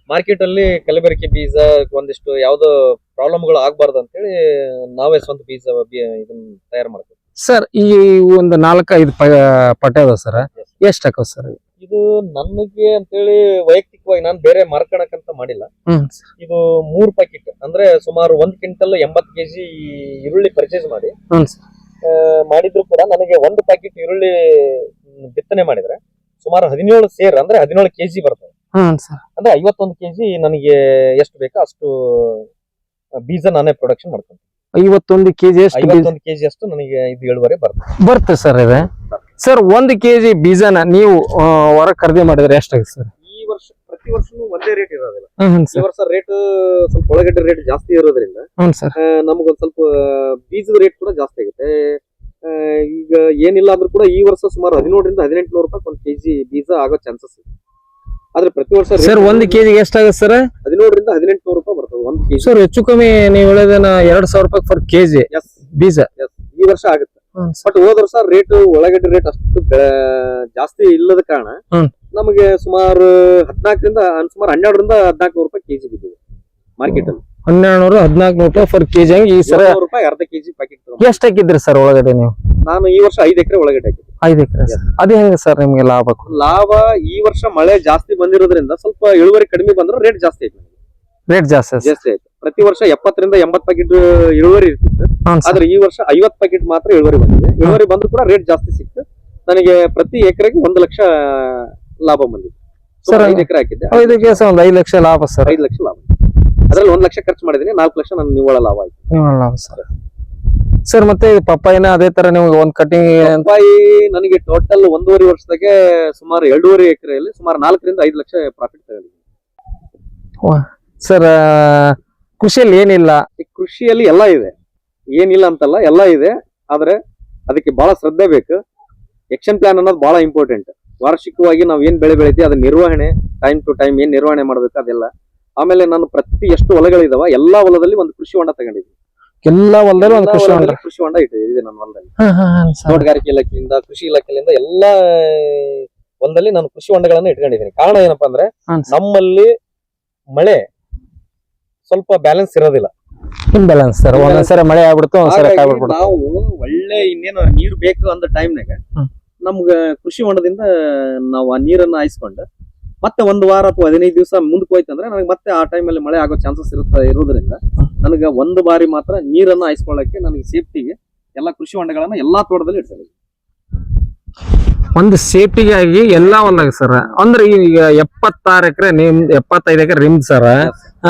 ಮಾರ್ಕೆಟ್ ಅಲ್ಲಿ ಕಲಬೆರಕೆ ಬೀಜ ಒಂದಿಷ್ಟು ಯಾವ್ದೋ ಪ್ರಾಬ್ಲಮ್ಗಳು ಆಗ್ಬಾರ್ದು ಅಂತೇಳಿ ನಾವೇ ಸ್ವಂತ ಬೀಜ ಇದನ್ನ ತಯಾರು ಮಾಡ್ತೀವಿ. ಸರ್ ಈ ಒಂದು ನಾಲ್ಕೈದು ಪಟ್ಟೆ ಅದ ಸರ್. ಎಷ್ಟು ಹಾಕವ್ ಸರ್? ಇದು ನನಗೆ ಅಂತೇಳಿ ವೈಯಕ್ತಿಕವಾಗಿ ನಾನು ಬೇರೆ ಮಾರ್ಕಣಕ್ಕಂತ ಮಾಡಿಲ್ಲ. ಇದು ಮೂರು ಪ್ಯಾಕೆಟ್ ಅಂದ್ರೆ ಸುಮಾರು ಒಂದ್ ಕ್ವಿಂಟಲ್ ಎಂಬತ್ ಕೆಜಿ ಈರುಳ್ಳಿ ಪರ್ಚೇಸ್ ಮಾಡಿ ಮಾಡಿದ್ರು ಕೂಡ ನನಗೆ ಒಂದು ಪ್ಯಾಕೆಟ್ ಈರುಳ್ಳಿ ಬಿತ್ತನೆ ಮಾಡಿದ್ರೆ ಸುಮಾರು ಹದಿನೇಳು ಸೇರ್ ಅಂದ್ರೆ ಹದಿನೇಳು ಕೆಜಿ ಬರ್ತದೆ. ಅಂದ್ರೆ ಐವತ್ತೊಂದು ಕೆಜಿ ನನಗೆ ಎಷ್ಟು ಬೇಕೋ ಅಷ್ಟು ಬೀಜ ನಾನೇ ಪ್ರೊಡಕ್ಷನ್ ಮಾಡ್ತೀನಿ ಐವತ್ತೊಂದು ಕೆಜಿ ಎಷ್ಟು ಬೀಜ ಐವತ್ತೊಂದು ಕೆಜಿ ಅಷ್ಟು ನನಗೆ ಇದು ಇಳುವರಿ ಬರ್ತದೆ. ಬರ್ತದೆ ಸರ್ ಇದೆ. ಸರ್ ಒಂದ್ ಕೆಜಿ ಬೀಜನ ನೀವು ಹೊರ ಖರೀದಿ ಮಾಡಿದ್ರೆ ಎಷ್ಟಾಗುತ್ತೆ ಸರ್? ಈ ವರ್ಷ ಪ್ರತಿ ವರ್ಷನೂ ಒಂದೇ ರೇಟ್ ಇರೋದಿಲ್ಲ. ಈ ವರ್ಷ ರೇಟ್ ಸ್ವಲ್ಪ ಒಳಗಡೆ ರೇಟ್ ಜಾಸ್ತಿ ಇರೋದ್ರಿಂದ ನಮ್ಗೆ ಸರ್. ಆ, ನಮಗೊಂದ್ ಸ್ವಲ್ಪ ಬೀಜದ ರೇಟ್ ಕೂಡ ಜಾಸ್ತಿ ಆಗುತ್ತೆ. ಆ, ಈಗ ಏನಿಲ್ಲ ಅಂದ್ರೂ ಕೂಡ ಈ ವರ್ಷ ಸುಮಾರು ಹದಿನೇಳರಿಂದ ಹದಿನೆಂಟು ನೂರು ರೂಪಾಯಿ ಒಂದು ಕೆಜಿ ಬೀಜ ಆಗೋ ಚಾನ್ಸಸ್ ಇದೆ. ಆದ್ರೆ ಪ್ರತಿ ವರ್ಷ ಸರ್ ಒಂದ್ ಕೆಜಿ ಎಷ್ಟಾಗುತ್ತೆ ಸರ್? ಹದಿನೇಳರಿಂದ ಹದಿನೆಂಟು ನೂರು ರೂಪಾಯಿ ಬರ್ತದೆ ಒಂದ್ ಕೆಜಿ. ಸರ್ ಹೆಚ್ಚು ಕಮ್ಮಿ ನೀವು ಹೇಳೋದನ್ನ ಎರಡ್ ಸಾವಿರ ರೂಪಾಯಿ ಫರ್ ಕೆಜಿ. ಎಸ್ ಬೀಜ. ಎಸ್ ಈ ವರ್ಷ ಆಗುತ್ತೆ. ಬಟ್ ಹೋದ ವರ್ಷ ರೇಟ್ ಒಳಗಡೆ ರೇಟ್ ಅಷ್ಟು ಬೆ- ಜಾಸ್ತಿ ಇಲ್ಲದ ಕಾರಣ ಹ್ಮ್. ನಮಗೆ ಸುಮಾರು ಹದಿನಾಲ್ಕರಿಂದ ಸುಮಾರು ಹನ್ನೆರಡರಿಂದ ಹದಿನಾಲ್ಕು ರೂಪಾಯಿ ಕೆಜಿ ಬಿದ್ದಿದೆ ಮಾರ್ಕೆಟ್ ಅಲ್ಲಿ ಹನ್ನೆರಡು ನೂರು ಹದಿನಾಲ್ಕು ನೂರು ರೂಪಾಯಿ ಫರ್ ಕೆಜಿ ಹಂಗೆ ಈ ಸರ ಏಳ್ನೂರು ರೂಪಾಯಿ ಅರ್ಧ ಕೆಜಿ ಪ್ಯಾಕೆಟ್ ಎಷ್ಟು ಹಾಕಿದ್ರಿ ಸರ್ ಒಳಗಡೆ ನೀವು? ನಾನು ಈ ವರ್ಷ ಐದು ಎಕರೆ ಒಳಗಡೆ ಹಾಕಿದ್ದೆ. ಐದು ಎಕರೆ ಅದೇ ಹೆಂಗ ಸರ್ ನಿಮಗೆ ಲಾಭ? ಲಾಭ ಈ ವರ್ಷ ಮಳೆ ಜಾಸ್ತಿ ಬಂದಿರೋದ್ರಿಂದ ಸ್ವಲ್ಪ ಇಳುವರಿ ಕಡಿಮೆ ಬಂದ್ರೆ ರೇಟ್ ಜಾಸ್ತಿ ಆಯ್ತು. ರೇಟ್ ಜಾಸ್ತಿ ಜಾಸ್ತಿ ಆಯ್ತು ಪ್ರತಿ ವರ್ಷ ಎಪ್ಪತ್ತರಿಂದ ಎಂಬತ್ ಪ್ಯಾಕೆಟ್ ಇಳುವರಿ ಇರ್ತಿತ್ತು. ಸರ್. ಆದ್ರೆ ಈ ವರ್ಷ ಐವತ್ ಪ್ಯಾಕೆಟ್ ಮಾತ್ರ ಇಳುವರಿ ಬಂದಿದೆ. ಇಳುವರಿ ಬಂದ್ರು ಕೂಡ ರೇಟ್ ಜಾಸ್ತಿ ಸಿಕ್ತು. ನನಗೆ ಪ್ರತಿ ಎಕರೆಗೆ ಒಂದು ಲಕ್ಷ ಲಾಭ ಬಂದಿದೆ. ಸರ್, ಐದು ಎಕರೆ ಹಾಕಿದ್ದೆ. ಐದಕ್ಕೆ ಸರ್ ಒಂದು ಐದು ಲಕ್ಷ ಲಾಭ ಸರ್. ಐದು ಲಕ್ಷ ಲಾಭ. ಅದ್ರಲ್ಲಿ ಒಂದ್ ಲಕ್ಷ ಖರ್ಚು ಮಾಡಿದೀನಿ ನಾಲ್ಕು ಲಕ್ಷ ನನ್ನ ನಿವ್ವಳ ಲಾಭ ಆಯ್ತು. ನಿವ್ವಳ ಲಾಭ ಸರ್. ಸರ್ ಮತ್ತೆ ಇದು ಪಪ್ಪಾಯಿನ ಅದೇ ತರ ನಿಮ್ಗೆ ಒಂದ್ ಕಟಿಂಗ್ ಪಪ್ಪಾಯಿ ನನಗೆ ಟೋಟಲ್ ಒಂದೂವರೆ ವರ್ಷದಾಗೆ ಸುಮಾರು ಎರಡೂವರೆ ಎಕರೆಯಲ್ಲಿ ಸುಮಾರು ನಾಲ್ಕರಿಂದ ಐದು ಲಕ್ಷ ಪ್ರಾಫಿಟ್ ತಗೊಂಡಿದ್ದೀನಿ. ಸರ್ ಕೃಷಿಯಲ್ಲಿ ಏನಿಲ್ಲ? ಈ ಕೃಷಿಯಲ್ಲಿ ಎಲ್ಲ ಇದೆ. ಏನಿಲ್ಲ ಅಂತಲ್ಲ ಎಲ್ಲ ಇದೆ. ಆದ್ರೆ ಅದಕ್ಕೆ ಬಹಳ ಶ್ರದ್ಧೆ ಬೇಕು. ಎಕ್ಷನ್ ಪ್ಲಾನ್ ಅನ್ನೋದು ಬಹಳ ಇಂಪಾರ್ಟೆಂಟ್ ವಾರ್ಷಿಕವಾಗಿ ನಾವ್ ಏನ್ ಬೆಳೆ ಬೆಳಿತೀವಿ ಅದ್ರ ನಿರ್ವಹಣೆ ಟೈಮ್ ಟು ಟೈಮ್ ಏನ್ ನಿರ್ವಹಣೆ ಮಾಡ್ಬೇಕು ಅದೆಲ್ಲ. ಆಮೇಲೆ ನಾನು ಪ್ರತಿ ಎಷ್ಟು ಹೊಲಗಳಿದಾವ ಎಲ್ಲಾ ಹೊಲದಲ್ಲಿ ಒಂದು ಕೃಷಿ ಹೊಂಡ ತಗೊಂಡಿದ್ದೀನಿ ಎಲ್ಲಾ ಹೊಲದಲ್ಲಿ ಒಂದು ಕೃಷಿ ಹೊಂಡ. ಕೃಷಿ ಹೊಂಡ ಇಟ್ಟಿದೆ ನನ್ನ ಹೊಲದಲ್ಲಿ. ತೋಟಗಾರಿಕೆ ಇಲಾಖೆಯಿಂದ ಕೃಷಿ ಇಲಾಖೆಯಿಂದ ಎಲ್ಲಾ ಹೊಲದಲ್ಲಿ ನಾನು ಕೃಷಿ ಹೊಂಡಗಳನ್ನ ಇಟ್ಕೊಂಡಿದ್ದೀನಿ. ಕಾರಣ ಏನಪ್ಪಾ ಅಂದ್ರೆ ನಮ್ಮಲ್ಲಿ ಮಳೆ ಸ್ವಲ್ಪ ಬ್ಯಾಲೆನ್ಸ್ ಇರೋದಿಲ್ಲ. Imbalance sir. ಒಂದೊಂದ್ಸರಿ ಮಳೆ ಆಗ್ಬಿಡ್ತು ಒಂದ್ಸರಿ ಕಾಯ್ಬಿಡ್ಬಿಡ್ತು ನಾವು ಒಳ್ಳೆ ಇನ್ನೇನು ನೀರು ಬೇಕು ಅಂದ ಟೈಮ್ನಾಗ. ನಮ್ಗ ಕೃಷಿ ಹೊಂಡದಿಂದ ನಾವು ಆ ನೀರನ್ನ ಹಾಯಿಸ್ಕೊಂಡು ಮತ್ತೆ ಒಂದು ವಾರ ಅಥವಾ ಹದಿನೈದು ದಿವಸ ಮುಂದಕ್ಕೆ ಹೋಯ್ತಂದ್ರೆ ನನಗೆ ಮತ್ತೆ ಆ ಟೈಮಲ್ಲಿ ಮಳೆ ಆಗೋ ಚಾನ್ಸಸ್ ಇರುತ್ತೆ ಇರೋದ್ರಿಂದ ನನಗೆ ಒಂದು ಬಾರಿ ಮಾತ್ರ ನೀರನ್ನ ಹಾಯಿಸ್ಕೊಳ್ಳಕ್ಕೆ ನನಗೆ ಸೇಫ್ಟಿಗೆ ಎಲ್ಲ ಕೃಷಿ ಹೊಂಡಗಳನ್ನ ಎಲ್ಲಾ ತೋಟದಲ್ಲಿ ಇಡ್ತಾರೆ ಒಂದು ಸೇಫ್ಟಿಗಾಗಿ ಎಲ್ಲಾ ಒಂದಾಗ ಸರ್ ಅಂದ್ರೆ ಈಗ ಎಪ್ಪತ್ತಾರು ಎಕರೆ ನಿಮ್ ಎಪ್ಪತ್ತೈದು ಎಕರೆ ನಿಮ್ದು ಸರ್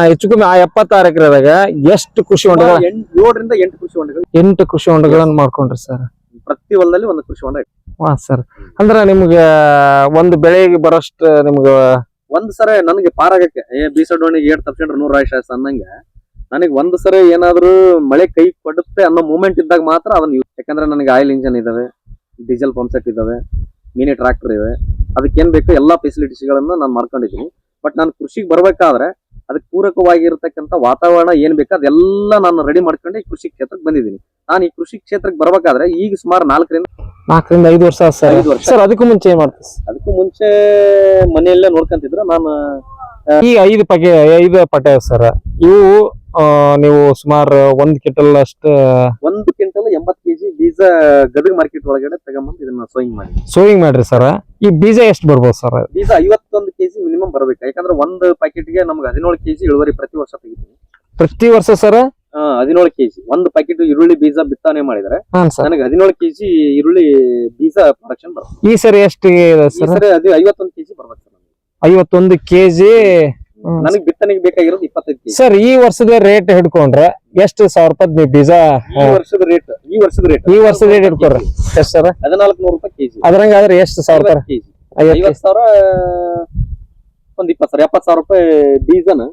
ಹೆಚ್ಚು ಕಮ್ಮಿ ಆ ಎಪ್ಪತ್ತಾರು ಎಕರೆದಾಗ ಎಷ್ಟು ಕೃಷಿ ಹೊಂಡಗಳ ಏಳರಿಂದ ಎಂಟು ಕೃಷಿ ಹೊಂಡಗಳು. ಎಂಟು ಕೃಷಿ ಹೊಂಡಗಳನ್ನ ಮಾಡ್ಕೊಂಡ್ರಿ ಸರ್ ಪ್ರತಿ ಹೊಲದಲ್ಲಿ ಒಂದು ಕೃಷಿ ಹೊಂಡ ವಾ ಸರ್. ಅಂದ್ರ ನಿಮ್ಗೆ ಒಂದು ಬೆಳೆಗೆ ಬರೋಷ್ಟು ನಿಮ್ಗೆ ಒಂದ್ ಸರ ನನಗೆ ಪಾರಾಗಕ್ಕೆ ಏ ಬೀಸಡೋಣಿಗೆ ಏಟ್ ತಪ್ಸ್ಕೊಂಡ್ರೆ ನೂರ ಆಯ್ತು ಅನ್ನಂಗೆ. ನನಗೆ ಒಂದ್ ಸರಿ ಏನಾದ್ರು ಮಳೆ ಕೈ ಕೊಡುತ್ತೆ ಅನ್ನೋ ಮೂಮೆಂಟ್ ಇದ್ದಾಗ ಮಾತ್ರ ಅದನ್ನ ಯೂಸ್ ಯಾಕಂದ್ರೆ ನನಗೆ ಆಯಿಲ್ ಇಂಜನ್ ಇದಾವೆ, ಡೀಸೆಲ್ ಪಂಪ್ ಸೆಟ್ ಇದಾವೆ, ಮಿನಿ ಟ್ರಾಕ್ಟರ್ ಇವೆ. ಅದಕ್ಕೆ ಏನ್ ಬೇಕು ಎಲ್ಲಾ ಫೆಸಿಲಿಟೀಸ್ಗಳನ್ನ ನಾನು ಮಾಡ್ಕೊಂಡಿದ್ದೀನಿ. ಬಟ್ ನಾನು ಕೃಷಿಗೆ ಬರ್ಬೇಕಾದ್ರೆ ಅದಕ್ಕೆ ಪೂರಕವಾಗಿರ್ತಕ್ಕಂಥ ವಾತಾವರಣ ಏನ್ ಬೇಕು ಅದೆಲ್ಲ ನಾನು ರೆಡಿ ಮಾಡ್ಕೊಂಡು ಈ ಕೃಷಿ ಕ್ಷೇತ್ರಕ್ಕೆ ಬಂದಿದ್ದೀನಿ. ನಾನು ಈ ಕೃಷಿ ಕ್ಷೇತ್ರಕ್ಕೆ ಬರ್ಬೇಕಾದ್ರೆ ಈಗ ಸುಮಾರು ನಾಲ್ಕರಿಂದ ನಾಲ್ಕರಿಂದ ಐದು ವರ್ಷ ಸರ್. ಐದು ವರ್ಷ. ಸರ್ ಅದಕ್ಕೂ ಮುಂಚೆ ಏನ್ ಮಾಡ್ತೀವಿ ಅದಕ್ಕೂ ಮುಂಚೆ ಮನೆಯಲ್ಲೇ ನೋಡ್ಕೊಂತಿದ್ರು. ನಾನು ಈ ಐದು ಪಗೆ ಐದು ಪಟೆ ಸರ್. ಇವು ಆ, ನೀವು ಸುಮಾರು ಒಂದ್ ಕಿಟಲ್ ಅಷ್ಟ ಒಂದು ಕ್ವಿಂಟಲ್ ಎಂಬತ್ ಕೆಜಿ ಬೀಜ ಗದಗ ಮಾರ್ಕೆಟ್ ಒಳಗಡೆ ತಗೊಂಬಂದು ಇದನ್ನ ಸೋಯಿಂಗ್ ಮಾಡಿ. ಸೋಯಿಂಗ್ ಮಾಡ್ರಿ ಸರ್. ಈ ಬೀಜ ಎಷ್ಟು ಬರ್ಬೋದು ಸರ್? ಬೀಜ ಐವತ್ತೊಂದು ಕೆಜಿ ಮಿನಿಮಮ್ ಬರ್ಬೇಕು. ಯಾಕಂದ್ರೆ ಒಂದು ಪ್ಯಾಕೆಟ್ಗೆ ನಮ್ಗೆ ಹದಿನೇಳು ಕೆಜಿ ಇಳುವರಿ ಪ್ರತಿ ವರ್ಷ ತೆಗಿತೀವಿ. ಪ್ರತಿ ವರ್ಷ ಸರ್? ಹದಿನೇಳು ಕೆಜಿ. ಒಂದು ಪ್ಯಾಕೆಟ್ ಈರುಳ್ಳಿ ಬೀಜ ಬಿತ್ತನೆ ಮಾಡಿದ್ರೆ ಹಾಂ ಸರ್. ನನಗೆ ಹದಿನೇಳು ಕೆಜಿ ಈರುಳ್ಳಿ ಬೀಜ ಪ್ರೊಡಕ್ಷನ್ ಬರುತ್ತೆ. ಈ ಸರಿ ಎಷ್ಟು ಇದೆ ಈ ಸರ್ ಸರಿ ಅದು ಐವತ್ತೊಂದು ಕೆಜಿ ಬರ್ಬೇಕು ಸರ್. ಐವತ್ತೊಂದು ಕೆಜಿ. ನನಗೆ ಬಿತ್ತನೆಗೆ ಬೇಕಾಗಿರೋದು ಇಪ್ಪತ್ತೈದು ಕೆಜಿ. ಸರ್ ಈ ವರ್ಷದ ರೇಟ್ ಹಿಡ್ಕೊಂಡ್ರೆ ಎಷ್ಟು ಸಾವಿರ ರೂಪಾಯಿ ನೀವು ಬೀಜ ಈ ವರ್ಷದ ರೇಟ್ ಈ ವರ್ಷದ ರೇಟ್ ಈ ವರ್ಷದ ರೇಟ್ ಹಿಡ್ಕೊಡ್ರಿ. ಎಷ್ಟು ಸರ್? ಹದಿನಾಲ್ಕು ನೂರು ರೂಪಾಯಿ ಕೆಜಿ. ಅದ್ರಂಗಾದ್ರೆ ಎಷ್ಟು ಸಾವಿರ ರೂಪಾಯಿ? ಕೆಜಿ. ಐವತ್ತು ಐವತ್ ಸಾವಿರ ಒಂದ್ ಇಪ್ಪತ್ತು ಸಾವಿರ ಎಪ್ಪತ್ತು ಸಾವಿರ ರೂಪಾಯಿ ಬೀಜನ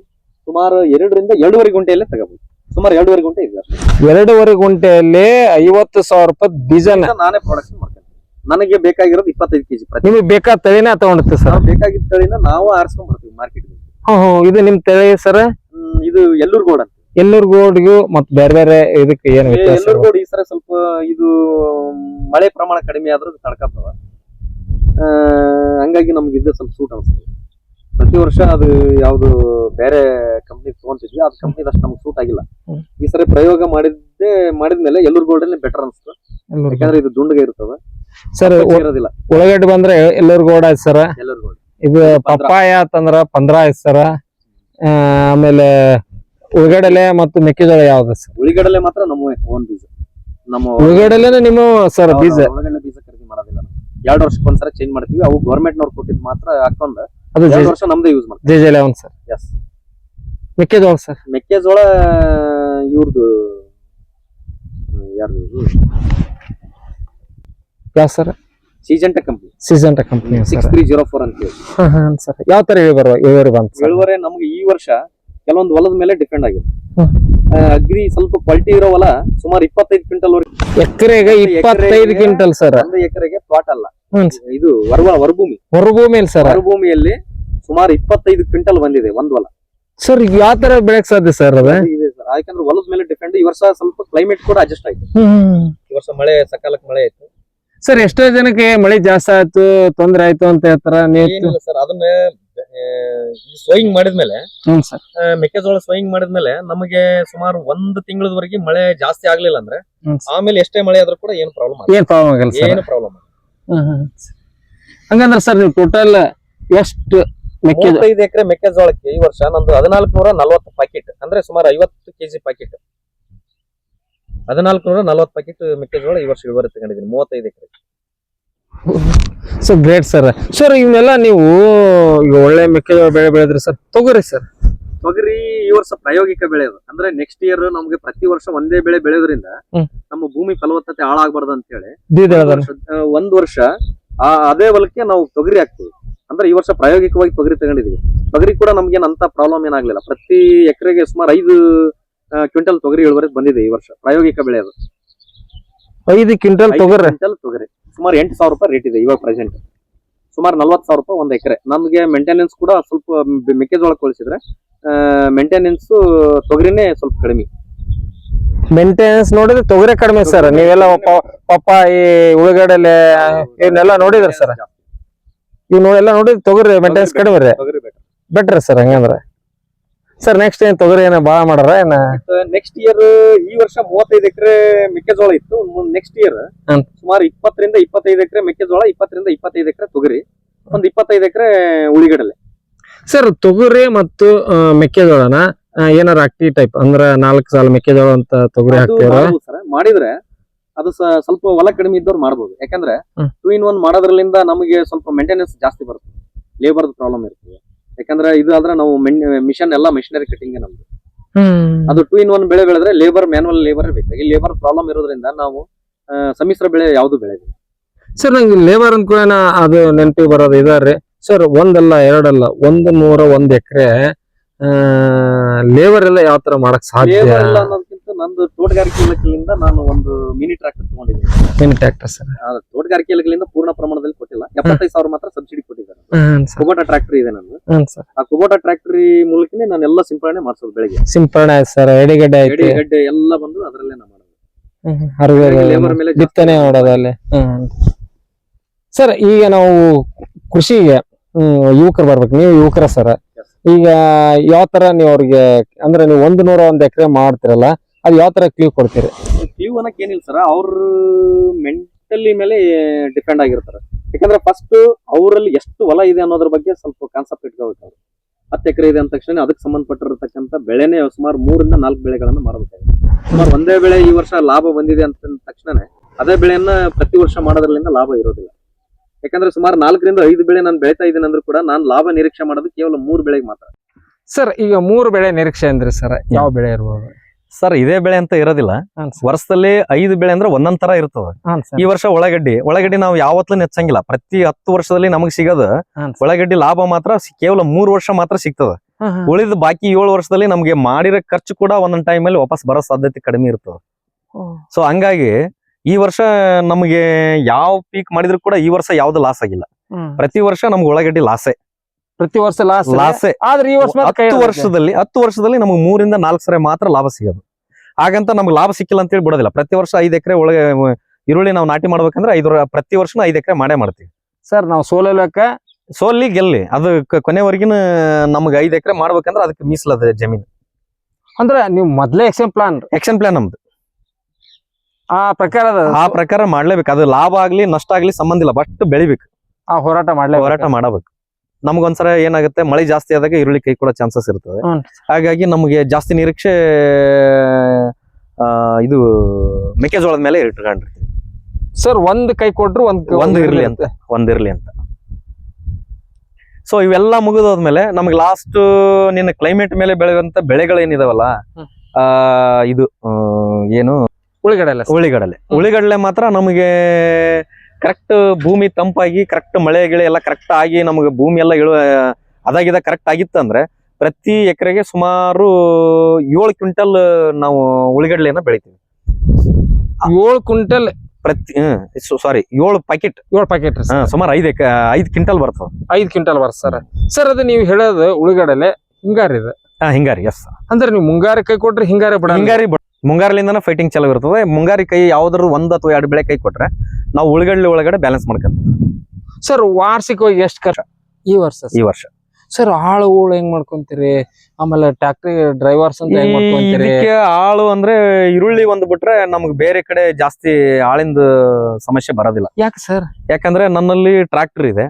ಸುಮಾರು ಎರಡರಿಂದ ಎರಡೂವರೆ ಗುಂಟೆಯಲ್ಲೇ ತಗೋಬಹುದು ಸುಮಾರು ಎರಡೂವರೆ ಗುಂಟೆ ಇದೆ. ಎರಡೂವರೆ ಗುಂಟೆಯಲ್ಲಿ ಐವತ್ತು ಸಾವಿರ ರೂಪಾಯಿ ಬೀಜನ ನಾನೇ ಪ್ರೊಡಕ್ಷನ್ ಮಾಡ್ತೇನೆ ನನಗೆ ಬೇಕಾಗಿರೋದು ಇಪ್ಪತ್ತೈದು ಕೆಜಿ ಪ್ರತಿ. ನಿಮಗೆ ಬೇಕಾದ ತಳಿನ ತಗೊಂಡಿರ್ತೀವಿ ಸರ್? ನಾವು ಬೇಕಾಗಿದ್ದ ತಳಿನ ನಾವು ಆರಿಸ್ಕೊಂಡ್ ಬರ್ತೀವಿ ಮಾರ್ಕೆಟ್ ಹ್ಮ್ ಇದು ನಿಮ್ ತಳಿ ಸರ್? ಇದು ಎಲ್ಲೂರ್ ಗೋಡ್ ಅಂತ. ಎಲ್ಲೂರ್ ಗೋಡ್ಗೂ ಮತ್ ಬೇರೆ ಬೇರೆ ಇದಕ್ಕೆ ಏನು ವ್ಯತ್ಯಾಸ ಎಲ್ಲೂರ್ ಗೋಡ್ ಈ ಸರ ಸ್ವಲ್ಪ ಇದು ಮಳೆ ಪ್ರಮಾಣ ಕಡಿಮೆ ಆದ್ರೂ ತಡ್ಕತ್ತವ ಆ, ಹಂಗಾಗಿ ನಮ್ಗೆ ಇದು ಸ್ವಲ್ಪ ಸೂಟ್ ಅನಿಸ್ತದೆ ಪ್ರತಿ ವರ್ಷ ಅದು ಯಾವ್ದು ಬೇರೆ ಕಂಪ್ನಿ ತಗೊಂತಿದ್ವಿ. ಅದು ಕಂಪ್ನಿ ಅಷ್ಟು ನಮ್ಗೆ ಸೂಟ್ ಆಗಿಲ್ಲ. ಈ ಸರಿ ಪ್ರಯೋಗ ಮಾಡಿದ್ದೇ ಮಾಡಿದ್ಮೇಲೆ ಎಲ್ಲೂರ್ ಗೋಲ್ಡ್ ಬೆಟರ್ ಅನ್ಸ್ತು. ಯಾಕಂದ್ರೆ ಇದು ದುಂಡಗೆ ಇರ್ತದೆ ಸರ್ ಇರೋದಿಲ್ಲ. ಉಳ್ಳಾಗಡ್ಡಿ ಬಂದ್ರೆ ಎಲ್ಲೂರ್ ಗೋಲ್ಡ್ ಆಯ್ತು ಸರ್? ಎಲ್ಲರಿಗೂ ಇದು ಪಪ್ಪಾಯ ಅಂತಂದ್ರ ಪಂದ್ರ ಆಯ್ತು ಸರ್. ಆಮೇಲೆ ಉಳ್ಳಗಡಲೆ ಮತ್ತು ಮೆಕ್ಕೆಜೋಳ ಯಾವ್ದು ಸರ್? ಉಳಿಗಡಲೆ ಮಾತ್ರ ನಮ್ಮ ಓನ್ ಬೀಜ. ನಮ್ಮ ಉಳ್ಳಗಡಲೆನೆ ನಿಮ್ಮ ಸರ್ ಬೀಜ? ಉಳ್ಳಗಡ್ಡೆ ಬೀಜ ಖರೀದಿ ಮಾಡೋದಿಲ್ಲ ಎರಡು ವರ್ಷಕ್ಕೆ ಒಂದ್ಸಲ ಚೇಂಜ್ ಮಾಡ್ತೀವಿ. ಅವು ಗೌರ್ಮೆಂಟ್ ನವ್ರು ಕೊಟ್ಟಿದ್ ಮಾತ್ರ ಹಾಕೊಂಡು ಅದು ಎರಡು ವರ್ಷ ನಮ್ದೇ ಯೂಸ್ ಮಾಡ್ತೀವಿ. J J eleven sir. Yes ಮೆಕ್ಕೆಜೋಳ ಸರ್. ಮೆಕ್ಕೆಜೋಳ ಇವ್ರದ್ದು ಯಾರ್ದು ಯಾವ sir? Syngenta company season company six three zero four ಅಂತ ಹೇಳಿ. ಸರ್. ಯಾವ ತರ ಹೇಳಿ ಬರುವ ಇಳುವರಿ ಬಂತು ಸರ್? ಇಳುವರೆ ನಮ್ಗೆ ಈ ವರ್ಷ ಕೆಲವೊಂದು ಹೊಲದ ಮೇಲೆ ಡಿಪೆಂಡ್ ಆಗಿದೆ. ಹ್ಮ್. ಆ, ಅಗ್ರಿ ಸ್ವಲ್ಪ ಕ್ವಾಲಿಟಿ ಇರೋ ಹೊಲ ಸುಮಾರು ಇಪ್ಪತ್ತೈದು ಕ್ವಿಂಟಲ್ ಎಕರೆಗೆ ಇಪ್ಪತ್ತೈದು ಎಕರೆಗೆ- ಕ್ವಿಂಟಲ್ ಸರ್. ಒಂದು ಎಕರೆಗೆ ಪ್ಲಾಟ್ ಅಲ್ಲ. ಇದು ವರ್ವ ವರಭೂಮಿ. ಹೊರಭೂಮಿ ಸರ್. ಮರುಭೂಮಿಯಲ್ಲಿ ಸುಮಾರು ಇಪ್ಪತ್ತೈದು ಕ್ವಿಂಟಲ್ ಬಂದಿದೆ ಒಂದ್ ಹೊಲ. ಸರ್ ಯಾವ ತರ ಬೆಳಕ್ ಸಾಧ್ಯ ಸರ್ ಅದೇ? ಇದೆ ಸರ್. ಯಾಕಂದ್ರೆ ಹೊಲದ ಮೇಲೆ ಡಿಪೆಂಡ್ ಈ ವರ್ಷ ಸ್ವಲ್ಪ ಕ್ಲೈಮೇಟ್ ಕೂಡ ಅಡ್ಜಸ್ಟ್ ಆಯ್ತು. ಈ ವರ್ಷ ಮಳೆ ಸಕಾಲಕ್ಕೆ ಮಳೆ ಆಯ್ತು. ಸರ್ ಎಷ್ಟೋ ಜನಕ್ಕೆ ಮಳೆ ಜಾಸ್ತಿ ಆಯ್ತು ತೊಂದ್ರೆ ಆಯ್ತು ಅಂತ ಹೇಳ್ತಾರ? ನೀವು ಸರ್ ಅದನ್ನ ಸೋಯಿಂಗ್ ಮಾಡಿದ್ಮೇಲೆ ಮೆಕ್ಕೆಜೋಳ ಸ್ವಯಿಂಗ್ ಮಾಡಿದ್ಮೇಲೆ ನಮಗೆ ಸುಮಾರು ಒಂದು ತಿಂಗಳವರೆಗೆ ಮಳೆ ಜಾಸ್ತಿ ಆಗ್ಲಿಲ್ಲ ಅಂದ್ರೆ ಆಮೇಲೆ ಎಷ್ಟೇ ಮಳೆ ಆದ್ರೂ ಕೂಡ ಏನು ಪ್ರಾಬ್ಲಮ್ ಏನು ಪ್ರಾಬ್ಲಮ್ ಆಗಲ್ಲ ಸರ್. ಏನು ಪ್ರಾಬ್ಲಮ್ ಹಂಗಂದ್ರ ಸರ್ ನೀವು ಟೋಟಲ್ ಎಷ್ಟು ಮೆಕ್ಕೆಜೋಳ ಮೂವತ್ತೈದು ಎಕರೆ ಮೆಕ್ಕೆಜೋಳಕ್ಕೆ ಈ ವರ್ಷ ನಂದು ಹದಿನಾಲ್ಕು ನೂರ ನಲ್ವತ್ತು ಪ್ಯಾಕೆಟ್ ಅಂದ್ರೆ ಸುಮಾರು ಐವತ್ತು ಕೆಜಿ ಪ್ಯಾಕೆಟ್ ಹದಿನಾಲ್ಕು ನೂರ ನಲ್ವತ್ತು ಪ್ಯಾಕೆಟ್ ಮೆಕ್ಕೆಜೋಳ ಈ ವರ್ಷ ಇಳುವರಿ ತಗೊಂಡಿದ್ದೀನಿ ಮೂವತ್ತೈದು acre. So great sir sir ಇವನ್ನೆಲ್ಲ ನೀವು ಈಗ ಒಳ್ಳೆ ಮೆಕ್ಕೆಜೋಳ ಬೆಳೆ ಬೆಳೆದ್ರಿ ಸರ್ ತಗೋರಿ ಸರ್. ತೊಗರಿ ಈ ವರ್ಷ ಪ್ರಾಯೋಗಿಕ ಬೆಳೆ ಅದು. ಅಂದ್ರೆ ನೆಕ್ಸ್ಟ್ ಇಯರ್ ನಮ್ಗೆ ಪ್ರತಿ ವರ್ಷ ಒಂದೇ ಬೆಳೆ ಬೆಳೆಯೋದ್ರಿಂದ ನಮ್ಮ ಭೂಮಿ ಫಲವತ್ತತೆ ಹಾಳಾಗಬಾರ್ದು ಅಂತ ಹೇಳಿ ಒಂದ್ ವರ್ಷ ಆ ಅದೇ ಹೊಲಕ್ಕೆ ನಾವು ತೊಗರಿ ಹಾಕ್ತೀವಿ. ಅಂದ್ರೆ ಈ ವರ್ಷ ಪ್ರಾಯೋಗಿಕವಾಗಿ ತೊಗರಿ ತಗೊಂಡಿದೀವಿ. ತೊಗರಿ ಕೂಡ ನಮ್ಗೆ ಅಂತ ಪ್ರಾಬ್ಲಮ್ ಏನಾಗ್ಲಿಲ್ಲ ಪ್ರತಿ ಎಕರೆಗೆ ಸುಮಾರು ಐದು ಕ್ವಿಂಟಲ್ ತೊಗರಿ ಇಳುವರಿ ಬಂದಿದೆ ಈ ವರ್ಷ. ಪ್ರಾಯೋಗಿಕ ಬೆಳೆ ಅದು. ಐದು ಕ್ವಿಂಟಲ್ ತೊಗರಿ? ಕ್ವಿಂಟಲ್ ತೊಗರಿ. ಸುಮಾರು ಎಂಟು ಸಾವಿರ ರೂಪಾಯಿ ರೇಟ್ ಇದೆ ಇವಾಗ ಪ್ರೆಸೆಂಟ್ ಸುಮಾರು ನಲ್ವತ್ತು ಸಾವಿರ ರೂಪಾಯಿ ಒಂದ್ ಎಕರೆ. ನಮಗೆ ಮೇಂಟೆನೆನ್ಸ್ ಕೂಡ ಸ್ವಲ್ಪ ಮೆಕ್ಕೆಜೋಳ ಕಳಿಸಿದ್ರೆ ಮೇಂಟೆನೆನ್ಸ್ ತೊಗರಿನೇ ಸ್ವಲ್ಪ ಕಡಿಮೆ. ಮೇಂಟೆನೆನ್ಸ್ ನೋಡಿದ್ರೆ ತೊಗರಿ ಕಡಿಮೆ ಸರ್ ನೀವೆಲ್ಲ ಪಪ್ಪ ಈ ಉಳ್ಳಗಡೆಲೆ ಇವನ್ನೆಲ್ಲ ನೋಡಿದ್ರ ಸರ್ ಇವ್ ಎಲ್ಲ ನೋಡಿದ್ರೆ ತೊಗರಿ ಮೇಂಟೆನೆನ್ಸ್ ಕಡಿಮೆ ರೀ. ಬೆಟರ್ ಸರ್ ಹಂಗಂದ್ರೆ ಸರ್ ನೆಕ್ಸ್ಟ್ ಏನ್ ತೊಗರಿ ಏನ ಬಾಳ ಮಾಡಾರ ಏನ? ನೆಕ್ಸ್ಟ್ ಇಯರ್ ಈ ವರ್ಷ ಮೂವತ್ತೈದು ಎಕರೆ ಮೆಕ್ಕೆಜೋಳ ಇತ್ತು. Next year. ಸುಮಾರು ಇಪ್ಪತ್ತರಿಂದ ಇಪ್ಪತ್ತೈದು ಎಕರೆ ಮೆಕ್ಕೆಜೋಳ ಇಪ್ಪತ್ತರಿಂದ ಇಪ್ಪತ್ತೈದು ಎಕರೆ ತೊಗರಿ ಒಂದ್ ಇಪ್ಪತ್ತೈದು ಎಕರೆ ಉಳಿಗಡಲೆ. ಸರ್ ತೊಗರಿ ಮತ್ತು ಮೆಕ್ಕೆಜೋಳನ ಏನಾರ ಹಾಕ್ತಿ ಟೈಪ್ ಅಂದ್ರ ನಾಲ್ಕು ಸಾಲ ಮೆಕ್ಕೆಜೋಳ ಅಂತ ತೊಗರಿ ಹಾಕ್ತೀರ? ಮಾಡಿದ್ರೆ ಅದು ಸ್ವಲ್ಪ ಹೊಲ ಕಡಿಮೆ ಇದ್ದವ್ರು ಮಾಡಬಹುದು ಯಾಕಂದ್ರೆ. ಟೂ ಇನ್ ಒನ್ ಮಾಡೋದ್ರಲ್ಲಿಂದ ನಮಗೆ ಸ್ವಲ್ಪ ಮೇಂಟೆನೆನ್ಸ್ ಜಾಸ್ತಿ ಬರುತ್ತೆ. ಲೇಬರ್ ಪ್ರಾಬ್ಲಮ್ ಇರ್ತದೆ. ಯಾಕಂದ್ರೆ ಇದು ಆದ್ರೆ ನಾವು ಮಿಷನ್ ಎಲ್ಲ ಮಿಷನರಿ ಕಟಿಂಗ್ ನಮ್ದು. ಅದು ಟೂ ಇನ್ ಒನ್ ಬೆಳೆ ಬೆಳೆದ್ರೆ ಲೇಬರ್ ಮ್ಯಾನುವಲ್ ಲೇಬರ್ ಬೇಕು ಈ ಲೇಬರ್ ಪ್ರಾಬ್ಲಮ್ ಇರೋದ್ರಿಂದ ನಾವು ಸಮಿಶ್ರ ಸಮ್ಮಿಶ್ರ ಬೆಳೆ ಯಾವ್ದು ಬೆಳೆದಿಲ್ಲ. ಸರ್ ನಂಗೆ ಲೇಬರ್ ಅನ್ಕೊಳ್ಳೋಣ ಅದು ನೆನಪಿಗೆ ಬರೋದು ಇದಾರ್ರಿ. ಸರ್ ಒಂದಲ್ಲ ಎರಡಲ್ಲ ಒಂದು ನೂರ ಒಂದ್ ಎಕರೆ ಲೇಬರ್ ಎಲ್ಲ ಯಾವ ತರ ಮಾಡಕ್ ಸಾಧ್ಯ? ಅನ್ನೋದಕ್ಕಿಂತ ನಂದು ತೋಟಗಾರಿಕೆ ಇಲಾಖೆಯಿಂದ ನಾನು ಒಂದು ಮಿನಿ ಟ್ರಾಕ್ಟರ್ ತಗೊಂಡಿದ್ದೀನಿ. ಮಿನಿ ಟ್ರ್ಯಾಕ್ಟರ್ ಸರ್ ಆ, ತೋಟಗಾರಿಕೆ ಇಲಾಖೆಯಿಂದ ಪೂರ್ಣ ಪ್ರಮಾಣದಲ್ಲಿ ಕೊಟ್ಟಿಲ್ಲ. ಎಪ್ಪತ್ತೈದು ಸಾವಿರ ಮಾತ್ರ ಸಬ್ಸಿಡಿ ಕೊಟ್ಟಿದ್ದಾರೆ. ಕುಬೋಟಾ ಟ್ರಾಕ್ಟರ್ ಇದೆ ನಂದು. ಸರ್ ಆ ಕುಬೋಟಾ ಟ್ರ್ಯಾಕ್ಟರ್ ಮೂಲಕನೇ ನಾನು ಎಲ್ಲ ಸಿಂಪಡಣೆ ಮಾಡಿಸೋದು ಬೆಳಿಗ್ಗೆ. ಸಿಂಪರಣೆ ಆಯ್ತು ಸರ್ ಎಡಿಗಡ್ಡೆ ಎಡಿಗಡ್ಡೆ ಎಲ್ಲ ಬಂದು ಅದರಲ್ಲೇ ನಾನು ಮಾಡೋದು. ಲೇಬರ್ ಮೇಲೆ ಬಿತ್ತನೆ ಮಾಡೋದು ಅಲ್ಲಿ. ಸರ್ ಈಗ ನಾವು ಕೃಷಿಗೆ ಯುವಕರು ಬರ್ಬೇಕು. ನೀವು ಯುವಕರ ಸರ್. ಈಗ ಯಾವ ತರ ನೀವು ಅವ್ರಿಗೆ, ಅಂದ್ರೆ ನೀವು ಒಂದು ನೂರ ಒಂದು ಎಕರೆ ಮಾಡ್ತಿರಲ್ಲ, ಅದು ಯಾವ ತರ ಕ್ಲೀವ್ ಕೊಡ್ತೀರಿ? ಕ್ಲೀವ್ ಅನ್ನಕ್ ಏನಿಲ್ಲ ಸರ್. ಅವ್ರ ಮೆಂಟಲಿ ಮೇಲೆ ಡಿಪೆಂಡ್ ಆಗಿರ್ತಾರೆ. ಯಾಕಂದ್ರೆ ಫಸ್ಟ್ ಅವರಲ್ಲಿ ಎಷ್ಟು ಹೊಲ ಇದೆ ಅನ್ನೋದ್ರ ಬಗ್ಗೆ ಸ್ವಲ್ಪ ಕಾನ್ಸೆಪ್ಟ್ ಇಟ್ಕೋಬೇಕು ಅವ್ರು. ಹತ್ತು ಎಕರೆ ಇದೆ ಅಂದ ತಕ್ಷಣ ಅದಕ್ಕೆ ಸಂಬಂಧಪಟ್ಟಿರತಕ್ಕಂಥ ಬೆಳೆನೇ ಸುಮಾರು ಮೂರಿಂದ ನಾಲ್ಕು ಬೆಳೆಗಳನ್ನು ಮಾಡಬೇಕಾಗಿದೆ ಸುಮಾರು ಒಂದೇ ಬೆಳೆ ಈ ವರ್ಷ ಲಾಭ ಬಂದಿದೆ ಅಂತ ತಕ್ಷಣನೇ ಅದೇ ಬೆಳೆಯನ್ನ ಪ್ರತಿ ವರ್ಷ ಮಾಡೋದ್ರಲ್ಲಿಂದ ಲಾಭ ಇರೋದಿಲ್ಲ. ಯಾಕಂದ್ರೆ ಸುಮಾರು ನಾಲ್ಕರಿಂದ ಐದು ಬೆಳೆ ನಾನು ಬೆಳೀತಾ ಇದ್ದೀನಿ ಅಂದ್ರೂ ಕೂಡ ನಾನು ಲಾಭ ನಿರೀಕ್ಷೆ ಮಾಡೋದು ಕೇವಲ ಮೂರು ಬೆಳೆಗೆ ಮಾತ್ರ. ಸರ್ ಈಗ ಮೂರು ಬೆಳೆ ನಿರೀಕ್ಷೆ ಅಂದ್ರೆ ಸರ್ ಯಾವ ಬೆಳೆ ಇರ್ಬೋದು? ಸರ್ ಇದೇ ಬೆಳೆ ಅಂತ ಇರೋದಿಲ್ಲ. ವರ್ಷದಲ್ಲಿ ಐದು ಬೆಳೆ ಅಂದ್ರೆ ಒಂದೊಂದ್ ತರ ಇರ್ತದೆ. ಈ ವರ್ಷ ಉಳ್ಳಾಗಡ್ಡಿ ಒಳಗಡ್ಡಿ ನಾವು ಯಾವತ್ತೂ ನೆಚ್ಚಂಗಿಲ್ಲ. ಪ್ರತಿ ಹತ್ತು ವರ್ಷದಲ್ಲಿ ನಮಗೆ ಸಿಗೋದು ಒಳಗಡ್ಡಿ ಉಳ್ಳಾಗಡ್ಡಿ ಲಾಭ ಮಾತ್ರ ಕೇವಲ ಮೂರು ವರ್ಷ ಮಾತ್ರ ಸಿಗ್ತದ. ಉಳಿದ ಬಾಕಿ ಏಳು ವರ್ಷದಲ್ಲಿ ನಮಗೆ ಮಾಡಿರೋ ಖರ್ಚು ಕೂಡ ಒಂದೊಂದ್ ಟೈಮ್ ಅಲ್ಲಿ ವಾಪಸ್ ಬರೋ ಸಾಧ್ಯತೆ ಕಡಿಮೆ ಇರ್ತದೆ. ಸೊ ಹಂಗಾಗಿ ಈ ವರ್ಷ ನಮಗೆ ಯಾವ ಪೀಕ್ ಮಾಡಿದ್ರು ಕೂಡ ಈ ವರ್ಷ ಯಾವ್ದು ಲಾಸ್ ಆಗಿಲ್ಲ. ಪ್ರತಿ ವರ್ಷ ನಮ್ಗೆ ಉಳ್ಳಾಗಡ್ಡಿ ಲಾಸೆ ಪ್ರತಿ ವರ್ಷ ಲಾಸ್ ಲಾಸೆ ಆದ್ರೆ ಈ ವರ್ಷ ಹತ್ತು ವರ್ಷದಲ್ಲಿ ಹತ್ತು ವರ್ಷದಲ್ಲಿ ನಮ್ಗೆ ಮೂರಿಂದ ನಾಲ್ಕು ಸರಿ ಮಾತ್ರ ಲಾಭ ಸಿಗೋದು. ಹಾಗಂತ ನಮ್ಗೆ ಲಾಭ ಸಿಕ್ಕಿಲ್ಲ ಅಂತ ಹೇಳಿ ಬಿಡೋದಿಲ್ಲ. ಪ್ರತಿ ವರ್ಷ ಐದು ಎಕರೆ ಒಳಗೆ ಈರುಳ್ಳಿ ನಾವು ನಾಟಿ ಮಾಡ್ಬೇಕಂದ್ರೆ ಐದು ಪ್ರತಿ ವರ್ಷ ಐದು ಎಕರೆ ಮಾಡೇ ಮಾಡ್ತೀವಿ. ಸರ್ ನಾವು ಸೋಲಕ್ಕ ಸೋಲಿ ಗೆಲ್ಲಿ. ಅದು ಕೊನೆವರೆಗಿನ ನಮ್ಗೆ ಐದು ಎಕರೆ ಮಾಡ್ಬೇಕಂದ್ರೆ ಅದಕ್ಕೆ ಮೀಸಲದ ಜಮೀನು. ಅಂದ್ರೆ ನೀವು ಮೊದಲೇ ಎಕ್ಷನ್ ಪ್ಲಾನ್ ಆಕ್ಷನ್ ಪ್ಲಾನ್ ನಮ್ದು. ಆ ಪ್ರಕಾರ ಆ ಪ್ರಕಾರ ಮಾಡ್ಲೇಬೇಕು. ಅದು ಲಾಭ ಆಗ್ಲಿ ನಷ್ಟ ಆಗ್ಲಿ ಸಂಬಂಧ ಇಲ್ಲ. ಬಟ್ ಬೆಳಿಬೇಕು. ಆ ಹೋರಾಟ ಮಾಡ್ಲೇ ಹೋರಾಟ ಮಾಡಬೇಕು. ನಮ್ಗೊಂದ್ಸಲ ಏನಾಗುತ್ತೆ ಮಳೆ ಜಾಸ್ತಿ ಆದಾಗ ಈರುಳ್ಳಿ ಕೈ ಕೊಡೋ ಚಾನ್ಸಸ್ ಇರ್ತದೆ. ಹಾಗಾಗಿ ನಮಗೆ ಜಾಸ್ತಿ ನಿರೀಕ್ಷೆ ಇದು ಮೆಕ್ಕೆಜೋಳದ ಮೇಲೆ ಇಟ್ಕೊಂಡಿರ್ತೀವಿ. ಸರ್ ಒಂದ್ ಕೈ ಕೊಟ್ರು ಒಂದ್ ಒಂದ್ ಇರ್ಲಿ ಅಂತ. ಒಂದಿರ್ಲಿ ಅಂತ. ಸೊ ಇವೆಲ್ಲ ಮುಗಿದೋದ್ಮೇಲೆ ನಮ್ಗೆ ಲಾಸ್ಟ್ ನಿನ್ನ ಕ್ಲೈಮೇಟ್ ಮೇಲೆ ಬೆಳೆಯುವಂತ ಬೆಳೆಗಳೇನಿದಾವಲ್ಲ. ಆ ಇದು ಏನು? ಉಳಿಗಡೆ ಎಲ್ಲ ಉಳಿಗಡಲೆ. ಉಳಿಗಡಲೆ ಮಾತ್ರ ನಮಗೆ ಕರೆಕ್ಟ್ ಭೂಮಿ ತಂಪಾಗಿ ಕರೆಕ್ಟ್ ಮಳೆ ಗಿಳೆ ಎಲ್ಲ ಕರೆಕ್ಟ್ ಆಗಿ ನಮಗೆ ಭೂಮಿ ಎಲ್ಲ ಇಳುವ ಅದಾಗಿದ ಕರೆಕ್ಟ್ ಆಗಿತ್ತಂದ್ರೆ ಪ್ರತಿ ಎಕರೆಗೆ ಸುಮಾರು ಏಳು ಕ್ವಿಂಟಲ್ ನಾವು ಉಳಿಗಡ್ಲೆಯನ್ನ ಬೆಳಿತೀವಿ. ಏಳು ಕ್ವಿಂಟಲ್ ಪ್ರತಿ ಸಾರಿ ಏಳು ಪ್ಯಾಕೆಟ್ ಏಳು ಪ್ಯಾಕೆಟ್ ಸುಮಾರು ಐದು ಐದು ಕ್ವಿಂಟಲ್ ಬರ್ತದೆ. ಐದು ಕ್ವಿಂಟಲ್ ಬರ್ತದೆ ಸರ್. ಸರ್ ಅದು ನೀವು ಹೇಳೋದು ಉಳಿಗಡಲೆ ಹಿಂಗಾರಿ ಇದೆ ಹಾ ಹಿಂಗಾರಿ ಎಸ್ ಅಂದ್ರೆ ನೀವು ಮುಂಗಾರಿ ಕೈ ಕೊಟ್ರೆ ಹಿಂಗಾರಿ ಬಿಡ ಹಿಂಗಾರಿ ಮುಂಗಾರಿಲಿಂದನೇ ಫೈಟಿಂಗ್ ಚಲೋ ಇರ್ತದೆ. ಮುಂಗಾರಿ ಕೈ ಯಾವ್ದಾದ್ರು ಒಂದ್ ಅಥವಾ ಎರಡು ಬೆಳೆ ಕೈ ಕೊಟ್ರೆ ನಾವು ಉಳ್ಗಡ್ಲಿ ಒಳಗಡೆ ಬ್ಯಾಲೆನ್ಸ್ ಮಾಡ್ಕೊಂತೀವಿ. ಸರ್ ವಾರ್ಷಿಕವಾಗಿ ಎಷ್ಟು ಕಷ್ಟ ಈ ವರ್ಷ ಈ ವರ್ಷ. ಸರ್ ಆಳು ಊಳು ಹೆಂಗ್ ಮಾಡ್ಕೊಂತೀರಿ? ಆಮೇಲೆ ಟ್ಯಾಕ್ಟ್ರಿ ಡ್ರೈವರ್ಸ್ ಅಂತ ಹೆಂಗ್ ಮಾಡ್ಕೊಂತೀರಿ? ಇದಕ್ಕೆ ಆಳು ಅಂದ್ರೆ ಈರುಳ್ಳಿ ಒಂದು ಬಿಟ್ರೆ ನಮ್ಗೆ ಬೇರೆ ಕಡೆ ಜಾಸ್ತಿ ಆಳಿಂದ ಸಮಸ್ಯೆ ಬರೋದಿಲ್ಲ. ಯಾಕೆ ಸರ್ ಯಾಕಂದ್ರೆ ನನ್ನಲ್ಲಿ ಟ್ರಾಕ್ಟರ್ ಇದೆ.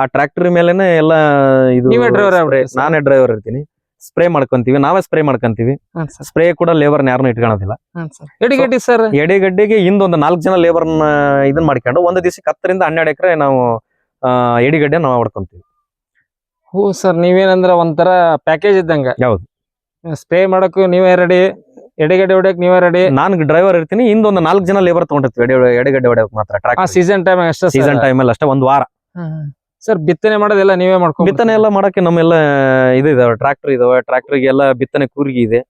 ಆ ಟ್ರಾಕ್ಟರ್ ಮೇಲೆನೆ ಎಲ್ಲ ಇದು ನಾನೇ ಡ್ರೈವರ್ ಇರ್ತೀನಿ. ಸ್ಪ್ರೇ ಮಾಡ್ಕೊಂತೀವಿ ನಾವೇ ಸ್ಪ್ರೇ ಮಾಡ್ಕೊಂತೀವಿ. ಸ್ಪ್ರೇ ಕೂಡ ಲೇಬರ್ ಯಾರನ್ನೂ ಇಟ್ಕೊಳೋದಿಲ್ಲ. ಎಡಿಗಡ್ಡಿ ಸರ್? ಎಡೆಗಡ್ಡೆಗೆ ಹಿಂದೊಂದು ನಾಲ್ಕು ಜನ ಲೇಬರ್ನ ಇದನ್ನ ಮಾಡ್ಕೊಂಡು ಒಂದು ದಿವಸಕ್ಕೆ ಹತ್ತರಿಂದ ಹನ್ನೆರಡು ಎಕರೆ ನಾವು ಎಡಿಗಡ್ಡೆ ನಾವು ಹೊಡ್ಕೊಂತೀವಿ ಹ್ಞೂ ಸರ್ ನೀವೇನಂದ್ರೆ ಒಂಥರ ಪ್ಯಾಕೇಜ್ ಇದ್ದಂಗ. ಯಾವ್ದು? ಸ್ಪ್ರೇ ಮಾಡಕ್ಕೂ ನೀವೇ ರೆಡಿ ಎಡೆಗಡೆ ಹೊಡ್ಯಕ್ ನೀವೇ ರೆಡಿ ನಾನು ಡ್ರೈವರ್ ಇರ್ತೀನಿ ಹಿಂದೊಂದು ನಾಲ್ಕು ಜನ ಲೇಬರ್ ತಗೊಂಡಿರ್ತೀವಿ ಎಡೆ ಎಡೆಗಡ್ಡೆ ಹೊಡೆಯೋಕೆ ಮಾತ್ರ ಸೀಸನ್ ಟೈಮ್ ಅಷ್ಟೇ ಸೀಸನ್ ಟೈಮಲ್ಲಿ ಅಷ್ಟೇ ಒಂದು ವಾರ. ಸರ್ ಬಿತ್ತನೆ ಮಾಡೋದೆಲ್ಲ ನೀವೇ ಮಾಡ್ಕೊಂಡು ಬಿತ್ತನೆ ಎಲ್ಲ ಮಾಡಕ್ಕೆ ನಮ್ಮೆಲ್ಲ ಇದು ಇದಾವೆ ಟ್ರಾಕ್ಟರ್ ಇದಾವೆ. ಟ್ರಾಕ್ಟರ್ಗೆ ಎಲ್ಲ ಬಿತ್ತನೆ ಕೂರ್ಗಿ ಇದೆ.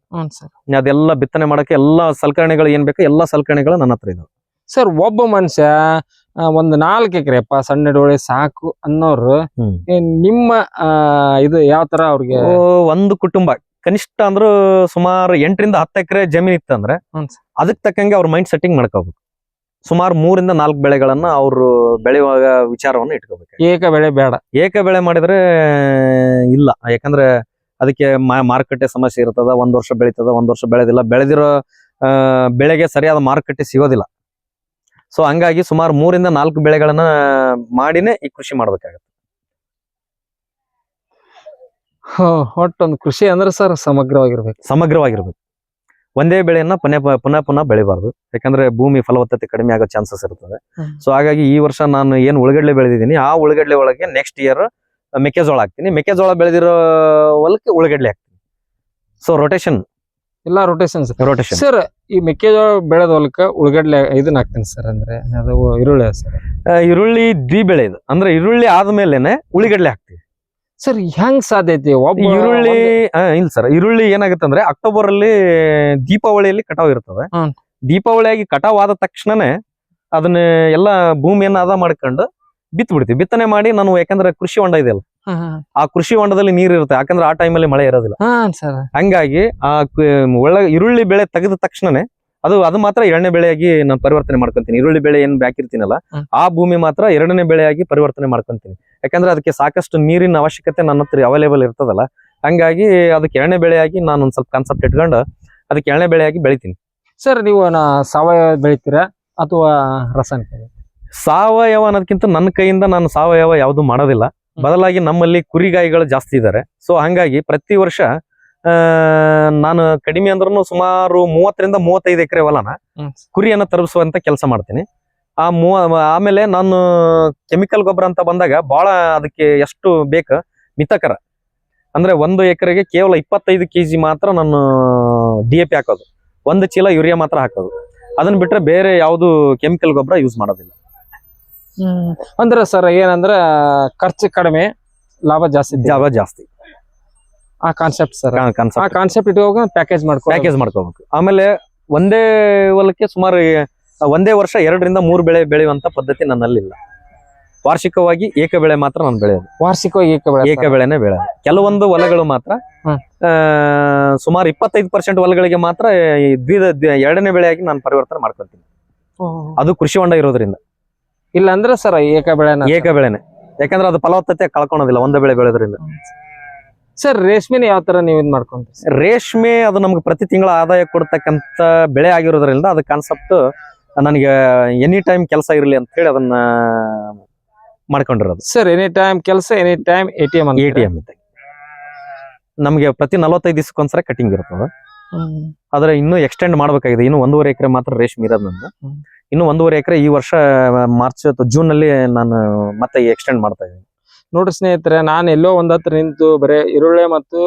ಅದೆಲ್ಲ ಬಿತ್ತನೆ ಮಾಡಕ್ಕೆ ಎಲ್ಲಾ ಸಲಕರಣೆಗಳು ಏನ್ ಬೇಕು ಎಲ್ಲಾ ಸಲಕರಣೆಗಳು ನನ್ನ ಹತ್ರ ಇದಾವೆ. ಸರ್ ಒಬ್ಬ ಮನುಷ್ಯ ಒಂದ್ ನಾಲ್ಕು ಎಕರೆಪ್ಪ ಸಣ್ಣ ಡೋಳೆ ಸಾಕು ಅನ್ನೋರು. ನಿಮ್ಮ ಇದು ಯಾವ ತರ ಅವ್ರಿಗೆ? ಒಂದು ಕುಟುಂಬ. ಕನಿಷ್ಠ ಅಂದ್ರೂ ಸುಮಾರು ಎಂಟರಿಂದ ಹತ್ತು ಎಕರೆ ಜಮೀನ್ ಇತ್ತಂದ್ರೆ. ಅದಕ್ಕೆ ತಕ್ಕಂಗೆ ಅವ್ರ ಮೈಂಡ್ ಸೆಟ್ಟಿಂಗ್ ಮಾಡ್ಕೋಬೇಕು. ಸುಮಾರು ಮೂರಿಂದ ನಾಲ್ಕು ಬೆಳೆಗಳನ್ನ ಅವರು ಬೆಳೆಯುವಾಗ ವಿಚಾರವನ್ನು ಇಟ್ಕೋಬೇಕು. ಏಕ ಬೆಳೆ ಬೇಡ. ಏಕ ಬೆಳೆ ಮಾಡಿದ್ರೆ ಇಲ್ಲ. ಯಾಕಂದ್ರೆ ಅದಕ್ಕೆ ಮಾರುಕಟ್ಟೆ ಸಮಸ್ಯೆ ಇರ್ತದ ಒಂದ್ ವರ್ಷ ಬೆಳೀತದ ಒಂದ್ ವರ್ಷ ಬೆಳೆದಿಲ್ಲ. ಬೆಳೆದಿರೋ ಬೆಳೆಗೆ ಸರಿಯಾದ ಮಾರುಕಟ್ಟೆ ಸಿಗೋದಿಲ್ಲ. ಸೊ ಹಂಗಾಗಿ ಸುಮಾರು ಮೂರಿಂದ ನಾಲ್ಕು ಬೆಳೆಗಳನ್ನ ಮಾಡಿನೇ ಈ ಕೃಷಿ ಮಾಡ್ಬೇಕಾಗತ್ತೆ. ಒಟ್ಟೊಂದು ಕೃಷಿ ಅಂದ್ರೆ ಸರ್ ಸಮಗ್ರವಾಗಿರ್ಬೇಕು. ಸಮಗ್ರವಾಗಿರ್ಬೇಕು. ಒಂದೇ ಬೆಳೆಯನ್ನ ಪುನಃ ಪುನಃ ಪುನಃ ಬೆಳಿಬಾರ್ದು. ಯಾಕಂದ್ರೆ ಭೂಮಿ ಫಲವತ್ತತೆ ಕಡಿಮೆ ಆಗೋ ಚಾನ್ಸಸ್ ಇರ್ತದೆ. ಸೊ ಹಾಗಾಗಿ ಈ ವರ್ಷ ನಾನು ಏನು ಉಳ್ಳಗಡ್ಲೆ ಬೆಳೆದಿದ್ದೀನಿ ಆ ಉಳ್ಳಗಡ್ಲೆ ಒಳಗೆ ನೆಕ್ಸ್ಟ್ ಇಯರ್ ಮೆಕ್ಕೆಜೋಳ ಹಾಕ್ತೀನಿ. ಮೆಕ್ಕೆಜೋಳ ಬೆಳೆದಿರೋ ಹೊಲಕ್ಕೆ ಉಳ್ಳಗಡ್ಲೆ ಹಾಕ್ತೀನಿ. ಸೊ ರೊಟೇಷನ್ ಎಲ್ಲ ರೊಟೇಷನ್ ರೊಟೇಷನ್ ಸರ್ ಈ ಮೆಕ್ಕೆಜೋಳ ಬೆಳೆದ ಹೊಲಕ್ಕೆ ಉಳ್ಳಗಡ್ಲೆ ಇದನ್ನ ಹಾಕ್ತೀನಿ ಸರ್ ಅಂದ್ರೆ ಅದು ಈರುಳ್ಳಿ ಸರ್ ಈರುಳ್ಳಿ ದ್ವಿಬೆಳೆ ಇದು. ಅಂದ್ರೆ ಈರುಳ್ಳಿ ಆದ್ಮೇಲೆನೆ ಉಳಿಗಡ್ಲೆ ಹಾಕ್ತೀವಿ. ಸರ್ ಹೆಂಗ್ ಸಾಧ್ಯ ಐತಿ ಒಬ್ಬ ಈರುಳ್ಳಿ ಆ, ಇಲ್ಲ ಸರ್. ಈರುಳ್ಳಿ ಏನಾಗುತ್ತೆ ಅಂದ್ರೆ ಅಕ್ಟೋಬರ್ ಅಲ್ಲಿ ದೀಪಾವಳಿಯಲ್ಲಿ ಕಟಾವ್ ಇರ್ತದೆ. ಹ್ಮ್. ದೀಪಾವಳಿಯಾಗಿ ಕಟಾವ್ ಆದ ತಕ್ಷಣನೇ ಅದನ್ನ ಎಲ್ಲ ಭೂಮಿಯನ್ನ ಅದ ಮಾಡ್ಕೊಂಡು ಬಿತ್ ಬಿಡ್ತೀವಿ ಬಿತ್ತನೆ ಮಾಡಿ ನಾನು ಯಾಕಂದ್ರೆ ಕೃಷಿ ಹೊಂಡ ಇದೆಯಲ್ಲ. ಆ ಕೃಷಿ ಹೊಂಡದಲ್ಲಿ ನೀರ್ ಇರುತ್ತೆ. ಯಾಕಂದ್ರೆ ಆ ಟೈಮಲ್ಲಿ ಮಳೆ ಇರೋದಿಲ್ಲ. ಹಾ ಸರ್. ಹಂಗಾಗಿ ಆ ಕ- ಒಳ್ಳ ಈರುಳ್ಳಿ ಬೆಳೆ ತೆಗೆದ ತಕ್ಷಣನೇ ಅದು ಅದು ಮಾತ್ರ ಎರಡನೇ ಬೆಳೆಯಾಗಿ ನಾನು ಪರಿವರ್ತನೆ ಮಾಡ್ಕೊಂತೀನಿ. ಈರುಳ್ಳಿ ಬೆಳೆ ಏನ್ ಬ್ಯಾಕಿರ್ತೀನಲ್ಲ. ಆ ಭೂಮಿ ಮಾತ್ರ ಎರಡನೇ ಬೆಳೆಯಾಗಿ ಪರಿವರ್ತನೆ ಮಾಡ್ಕೊಂತೀನಿ. ಯಾಕಂದ್ರೆ ಅದಕ್ಕೆ ಸಾಕಷ್ಟು ನೀರಿನ ಅವಶ್ಯಕತೆ ನನ್ನ ಹತ್ರ ಅವೈಲೇಬಲ್ ಇರ್ತದಲ್ಲ ಹಂಗಾಗಿ ಅದಕ್ಕೆ ಎರಡನೇ ಬೆಳೆಯಾಗಿ ನಾನು ಒಂದ್ ಸ್ವಲ್ಪ ಕಾನ್ಸೆಪ್ಟ್ ಇಟ್ಕೊಂಡು ಅದಕ್ಕೆ ಎರಡನೇ ಬೆಳೆಯಾಗಿ ಬೆಳಿತೀನಿ. ಸರ್ ನೀವು ಸಾವಯವ ಬೆಳಿತೀರಾ ಅಥವಾ ರಾಸಾಯನಿಕ ಸಾವಯವ ಅನ್ನೋದಕ್ಕಿಂತ ನನ್ನ ಕೈಯಿಂದ ನಾನು ಸಾವಯವ ಯಾವುದು ಮಾಡೋದಿಲ್ಲ. ಬದಲಾಗಿ ನಮ್ಮಲ್ಲಿ ಕುರಿಗಾಯಿಗಳು ಜಾಸ್ತಿ ಇದ್ದಾರೆ ಸೊ ಹಂಗಾಗಿ ಪ್ರತಿ ವರ್ಷ ನಾನು ಕಡಿಮೆ ಅಂದ್ರೂ ಸುಮಾರು ಮೂವತ್ತರಿಂದ ಮೂವತ್ತೈದು ಎಕರೆ ಹೊಲನ. ಕುರಿಯನ್ನ ತರಬಿಸುವಂತ ಕೆಲಸ ಮಾಡ್ತೀನಿ. ಆ ಮೂವ ಆಮೇಲೆ ನಾನು ಕೆಮಿಕಲ್ ಗೊಬ್ಬರ ಅಂತ ಬಂದಾಗ ಬಹಳ ಅದಕ್ಕೆ ಎಷ್ಟು ಬೇಕು ಮಿತಕರ. ಅಂದ್ರೆ ಒಂದು ಎಕರೆಗೆ ಕೇವಲ ಇಪ್ಪತ್ತೈದು ಕೆಜಿ ಮಾತ್ರ ನಾನು ಡಿ ಎ ಪಿ ಹಾಕೋದು. ಒಂದು ಚೀಲ ಯೂರಿಯಾ ಮಾತ್ರ ಹಾಕೋದು. ಅದನ್ನ ಬಿಟ್ರೆ ಬೇರೆ ಯಾವುದು ಕೆಮಿಕಲ್ ಗೊಬ್ಬರ ಯೂಸ್ ಮಾಡೋದಿಲ್ಲ. ಅಂದ್ರೆ ಸರ್ ಏನಂದ್ರೆ ಖರ್ಚು ಕಡಿಮೆ ಲಾಭ ಜಾಸ್ತಿ ಲಾಭ ಜಾಸ್ತಿ. ಆ ಕಾನ್ಸೆಪ್ಟ್ ಸರ್ ಆ ಕಾನ್ಸೆಪ್ಟ್ ಇಟ್ಕೋಗ ಪ್ಯಾಕೇಜ್ ಮಾಡ್ಕೊ ಪ್ಯಾಕೇಜ್ ಮಾಡ್ಕೋಬೇಕು. ಆಮೇಲೆ ಒಂದೇ ಹೊಲಕ್ಕೆ ಸುಮಾರು ಒಂದೇ ವರ್ಷ ಎರಡರಿಂದ ಮೂರು ಬೆಳೆ ಬೆಳೆಯುವಂತ ಪದ್ಧತಿ ನನ್ನಲ್ಲಿಲ್ಲ. ವಾರ್ಷಿಕವಾಗಿ ಏಕ ಬೆಳೆ ಮಾತ್ರ ನಾನು ಬೆಳೆಯೋದು. ವಾರ್ಷಿಕವಾಗಿ ಏಕ ಬೆಳೆ ಏಕ ಬೆಳೆನೆ ಬೆಳೆಯೋದು. ಕೆಲವೊಂದು ಹೊಲಗಳು ಮಾತ್ರ ಸುಮಾರು ಇಪ್ಪತ್ತೈದು ಪರ್ಸೆಂಟ್ ಹೊಲಗಳಿಗೆ ಮಾತ್ರ ದ್ವಿದ ದ್ವಿ- ಎರಡನೇ ಬೆಳೆಯಾಗಿ ನಾನು ಪರಿವರ್ತನೆ ಮಾಡ್ಕೊಳ್ತೀನಿ. ಅದು ಕೃಷಿ ಹೊಂಡ ಇರೋದ್ರಿಂದ. ಇಲ್ಲ ಅಂದ್ರೆ ಸರ್ ಏಕ ಬೆಳೆನ ಏಕ ಬೆಳೆನೆ. ಯಾಕಂದ್ರೆ ಅದು ಫಲವತ್ತತೆ ಕಳ್ಕೊಳೋದಿಲ್ಲ ಒಂದೇ ಬೆಳೆ ಬೆಳೆದ್ರಿಂದ ಸರ್ ರೇಷ್ಮೆನ ಯಾವ ತರ ನೀವು ಮಾಡ್ಕೊಂತೀವಿ ಮಾಡ್ಕೊಂತೀರಿ ರೇಷ್ಮೆ ಅದು ನಮ್ಗೆ ಪ್ರತಿ ತಿಂಗಳ ಆದಾಯ ಕೊಡ್ತಕ್ಕಂತ ಬೆಳೆ ಆಗಿರೋದ್ರಿಂದ ಅದು ಕಾನ್ಸೆಪ್ಟ್ ನನಗೆ ಎನಿ ಟೈಮ್ ಕೆಲಸ ಇರಲಿ ಅಂತ ಹೇಳಿ ಅದನ್ನ ಮಾಡ್ಕೊಂಡಿರೋದು. ಸರ್ ಎನಿ ಟೈಮ್ ಕೆಲಸ any time A T M A T M ಇದೆ ನಮಗೆ ಪ್ರತಿ ನಲವತ್ತೈದು ದಿವಸಕ್ಕೊಂದ್ಸಲ ಕಟಿಂಗ್ ಇರ್ತದೆ. ಆದ್ರೆ ಇನ್ನೂ ಎಕ್ಸ್ಟೆಂಡ್ ಮಾಡ್ಬೇಕಾಗಿದೆ. ಇನ್ನು ಒಂದೂವರೆ ಎಕರೆ ಮಾತ್ರ ರೇಷ್ಮೆ ಇರೋದು ನಂದು. ಇನ್ನು ಒಂದೂವರೆ ಎಕರೆ ಈ ವರ್ಷ ಮಾರ್ಚ್ ಅಥವಾ ಜೂನ್ ಅಲ್ಲಿ ನಾನು ಮತ್ತೆ ಎಕ್ಸ್ಟೆಂಡ್ ಮಾಡ್ತಾ ಇದ್ದೀನಿ. ನೋಡ್ರಿ ಸ್ನೇಹಿತರೆ ನಾನು ಎಲ್ಲೋ ಒಂದ್ ಹತ್ರ ನಿಂತು ಬರೇ ಈರುಳ್ಳಿ ಮತ್ತು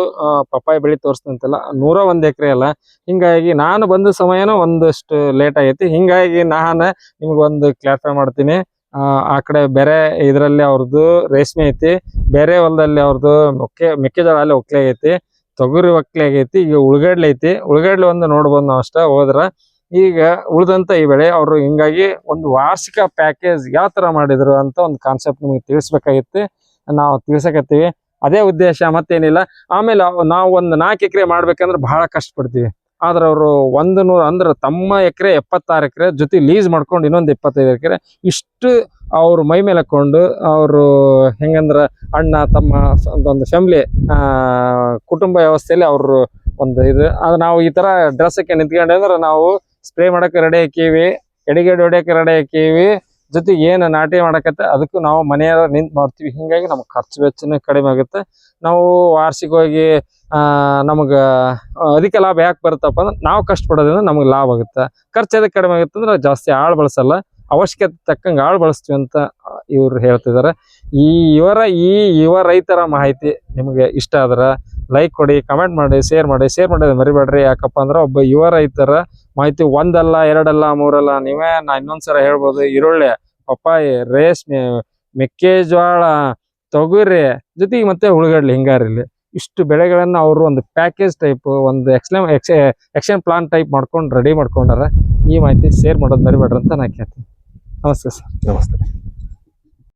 ಪಪ್ಪಾಯಿ ಬೆಳಿ ತೋರಿಸ್ತಂತಲ್ಲ ನೂರ ಒಂದ್ ಎಕರೆ ಅಲ್ಲ. ಹಿಂಗಾಗಿ ನಾನು ಬಂದ ಸಮಯನೂ ಒಂದಷ್ಟು ಲೇಟ್ ಆಗೈತಿ. ಹಿಂಗಾಗಿ ನಾನು ನಿಮ್ಗೆ ಒಂದು ಕ್ಲಾರಿಫೈ ಮಾಡ್ತೀನಿ. ಆ, ಕಡೆ ಬೇರೆ ಇದರಲ್ಲಿ ಅವ್ರದ್ದು ರೇಷ್ಮೆ ಐತಿ. ಬೇರೆ ಹೊಲದಲ್ಲಿ ಅವ್ರದ್ದು ಮೊಕ್ಕೆ ಮೆಕ್ಕೆಜೋಳ ಅಲ್ಲಿ ಒಕ್ಲೆ ಆಗೈತಿ. ತೊಗರಿ ಒಕ್ಲೆ ಆಗೈತಿ. ಈಗ ಉಳ್ಗಡ್ಲೆ ಐತಿ. ಉಳ್ಗಡ್ಲೆ ಒಂದು ನೋಡ್ಬೋದು ನಾವು ಅಷ್ಟ ಹೋದ್ರ. ಈಗ ಉಳಿದಂತ ಈ ಬೆಳೆ ಅವರು ಹಿಂಗಾಗಿ ಒಂದು ವಾರ್ಷಿಕ ಪ್ಯಾಕೇಜ್ ಯಾವ ತರ ಮಾಡಿದ್ರು ಅಂತ ಒಂದು ಕಾನ್ಸೆಪ್ಟ್ ನಿಮಗೆ ತಿಳಿಸ್ಬೇಕಾಗಿತ್ತು. ನಾವು ತಿಳ್ಸಕತ್ತೀವಿ. ಅದೇ ಉದ್ದೇಶ ಮತ್ತೇನಿಲ್ಲ. ಆಮೇಲೆ ನಾವು ಒಂದು ನಾಲ್ಕು ಎಕರೆ ಮಾಡ್ಬೇಕಂದ್ರೆ ಬಹಳ ಕಷ್ಟಪಡ್ತೀವಿ. ಆದ್ರೆ ಅವರು ಒಂದು ನೂರು ಅಂದ್ರೆ ತಮ್ಮ ಎಕರೆ ಎಪ್ಪತ್ತಾರು ಎಕರೆ ಜೊತೆ ಲೀಸ್ ಮಾಡ್ಕೊಂಡು ಇನ್ನೊಂದು ಇಪ್ಪತ್ತೈದು ಎಕರೆ ಇಷ್ಟು ಅವರು ಮೈ ಮೇಲೆ ಹಾಕೊಂಡು ಅವರು ಹೆಂಗಂದ್ರೆ ಅಣ್ಣ, ತಮ್ಮ ಒಂದು ಫ್ಯಾಮಿಲಿ ಕುಟುಂಬ ವ್ಯವಸ್ಥೆಯಲ್ಲಿ ಅವರು ಒಂದು ಇದು. ಅದು ನಾವು ಈ ತರ ಡ್ರೆಸ್ಸಕ್ಕೆ ನಿಂತ್ಕೊಂಡ್ರೆ ನಾವು ಸ್ಪ್ರೇ ಮಾಡಕ್ಕೆ ರೆಡಿ ಹಾಕೀವಿ, ಎಡಿಗೇಡ್ ಹೊಡ್ಯಕ್ಕೆ ರೆಡಿ ಹಾಕೀವಿ. ಜೊತೆಗೆ ಏನು ನಾಟಿ ಮಾಡಕತ್ತೆ, ಅದಕ್ಕೂ ನಾವು ಮನೆಯ ನಿಂತು ಮಾಡ್ತೀವಿ. ಹಿಂಗಾಗಿ ನಮ್ಗೆ ಖರ್ಚು ವೆಚ್ಚನೂ ಕಡಿಮೆ ಆಗುತ್ತೆ. ನಾವು ವಾರ್ಷಿಕವಾಗಿ ನಮಗೆ ಅಧಿಕ ಲಾಭ ಯಾಕೆ ಬರುತ್ತಪ್ಪ ಅಂದ್ರೆ ನಾವು ಕಷ್ಟಪಡೋದ್ರಿಂದ ನಮಗೆ ಲಾಭ ಆಗುತ್ತೆ. ಖರ್ಚು ಅದಕ್ಕೆ ಕಡಿಮೆ ಆಗುತ್ತೆ ಅಂದ್ರೆ ಜಾಸ್ತಿ ಆಳು ಬಳಸಲ್ಲ. ಅವಶ್ಯಕತೆ ತಕ್ಕಂಗೆ ಆಳು ಬಳಸ್ತೀವಿ ಅಂತ ಇವ್ರು ಹೇಳ್ತಿದ್ದಾರೆ ಈ ಇವರ, ಈ ಯುವ ರೈತರ ಮಾಹಿತಿ ನಿಮಗೆ ಇಷ್ಟ ಆದ್ರೆ ಲೈಕ್ ಕೊಡಿ ಕಮೆಂಟ್ ಮಾಡಿ ಶೇರ್ ಮಾಡಿ. ಶೇರ್ ಮಾಡೋದು ಮರಿಬೇಡ್ರಿ. ಯಾಕಪ್ಪ ಅಂದ್ರೆ ಒಬ್ಬ ಯುವ ರೈತರ ಮಾಹಿತಿ ಒಂದಲ್ಲ, ಎರಡಲ್ಲ, ಮೂರಲ್ಲ, ನೀವೇ ನಾ ಇನ್ನೊಂದ್ಸಲ ಹೇಳ್ಬೋದು, ಈರುಳ್ಳಿ, ಪಪ್ಪಾಯಿ, ರೇಷ್ಮೆ, ಮೆಕ್ಕೆಜೋಳ, ತೊಗರಿ, ಜೊತೆಗೆ ಮತ್ತೆ ಉಳ್ಗಡ್ಲಿ ಹಿಂಗಾರಿಲಿ ಇಷ್ಟು ಬೆಳೆಗಳನ್ನು ಅವರು ಒಂದು ಪ್ಯಾಕೇಜ್ ಟೈಪ್ ಒಂದು ಎಕ್ಸ್ಲೆಮ್ ಎಕ್ಸ್ ಪ್ಲಾನ್ ಟೈಪ್ ಮಾಡ್ಕೊಂಡು ರೆಡಿ ಮಾಡ್ಕೊಂಡಾರೆ ಈ ಮಾಹಿತಿ ಶೇರ್ ಮಾಡೋದು ಮರಿಬೇಡ್ರಿ ಅಂತ ನಾ ಕೇಳ್ತೀನಿ. ನಮಸ್ತೆ ಸರ್. ನಮಸ್ತೆ.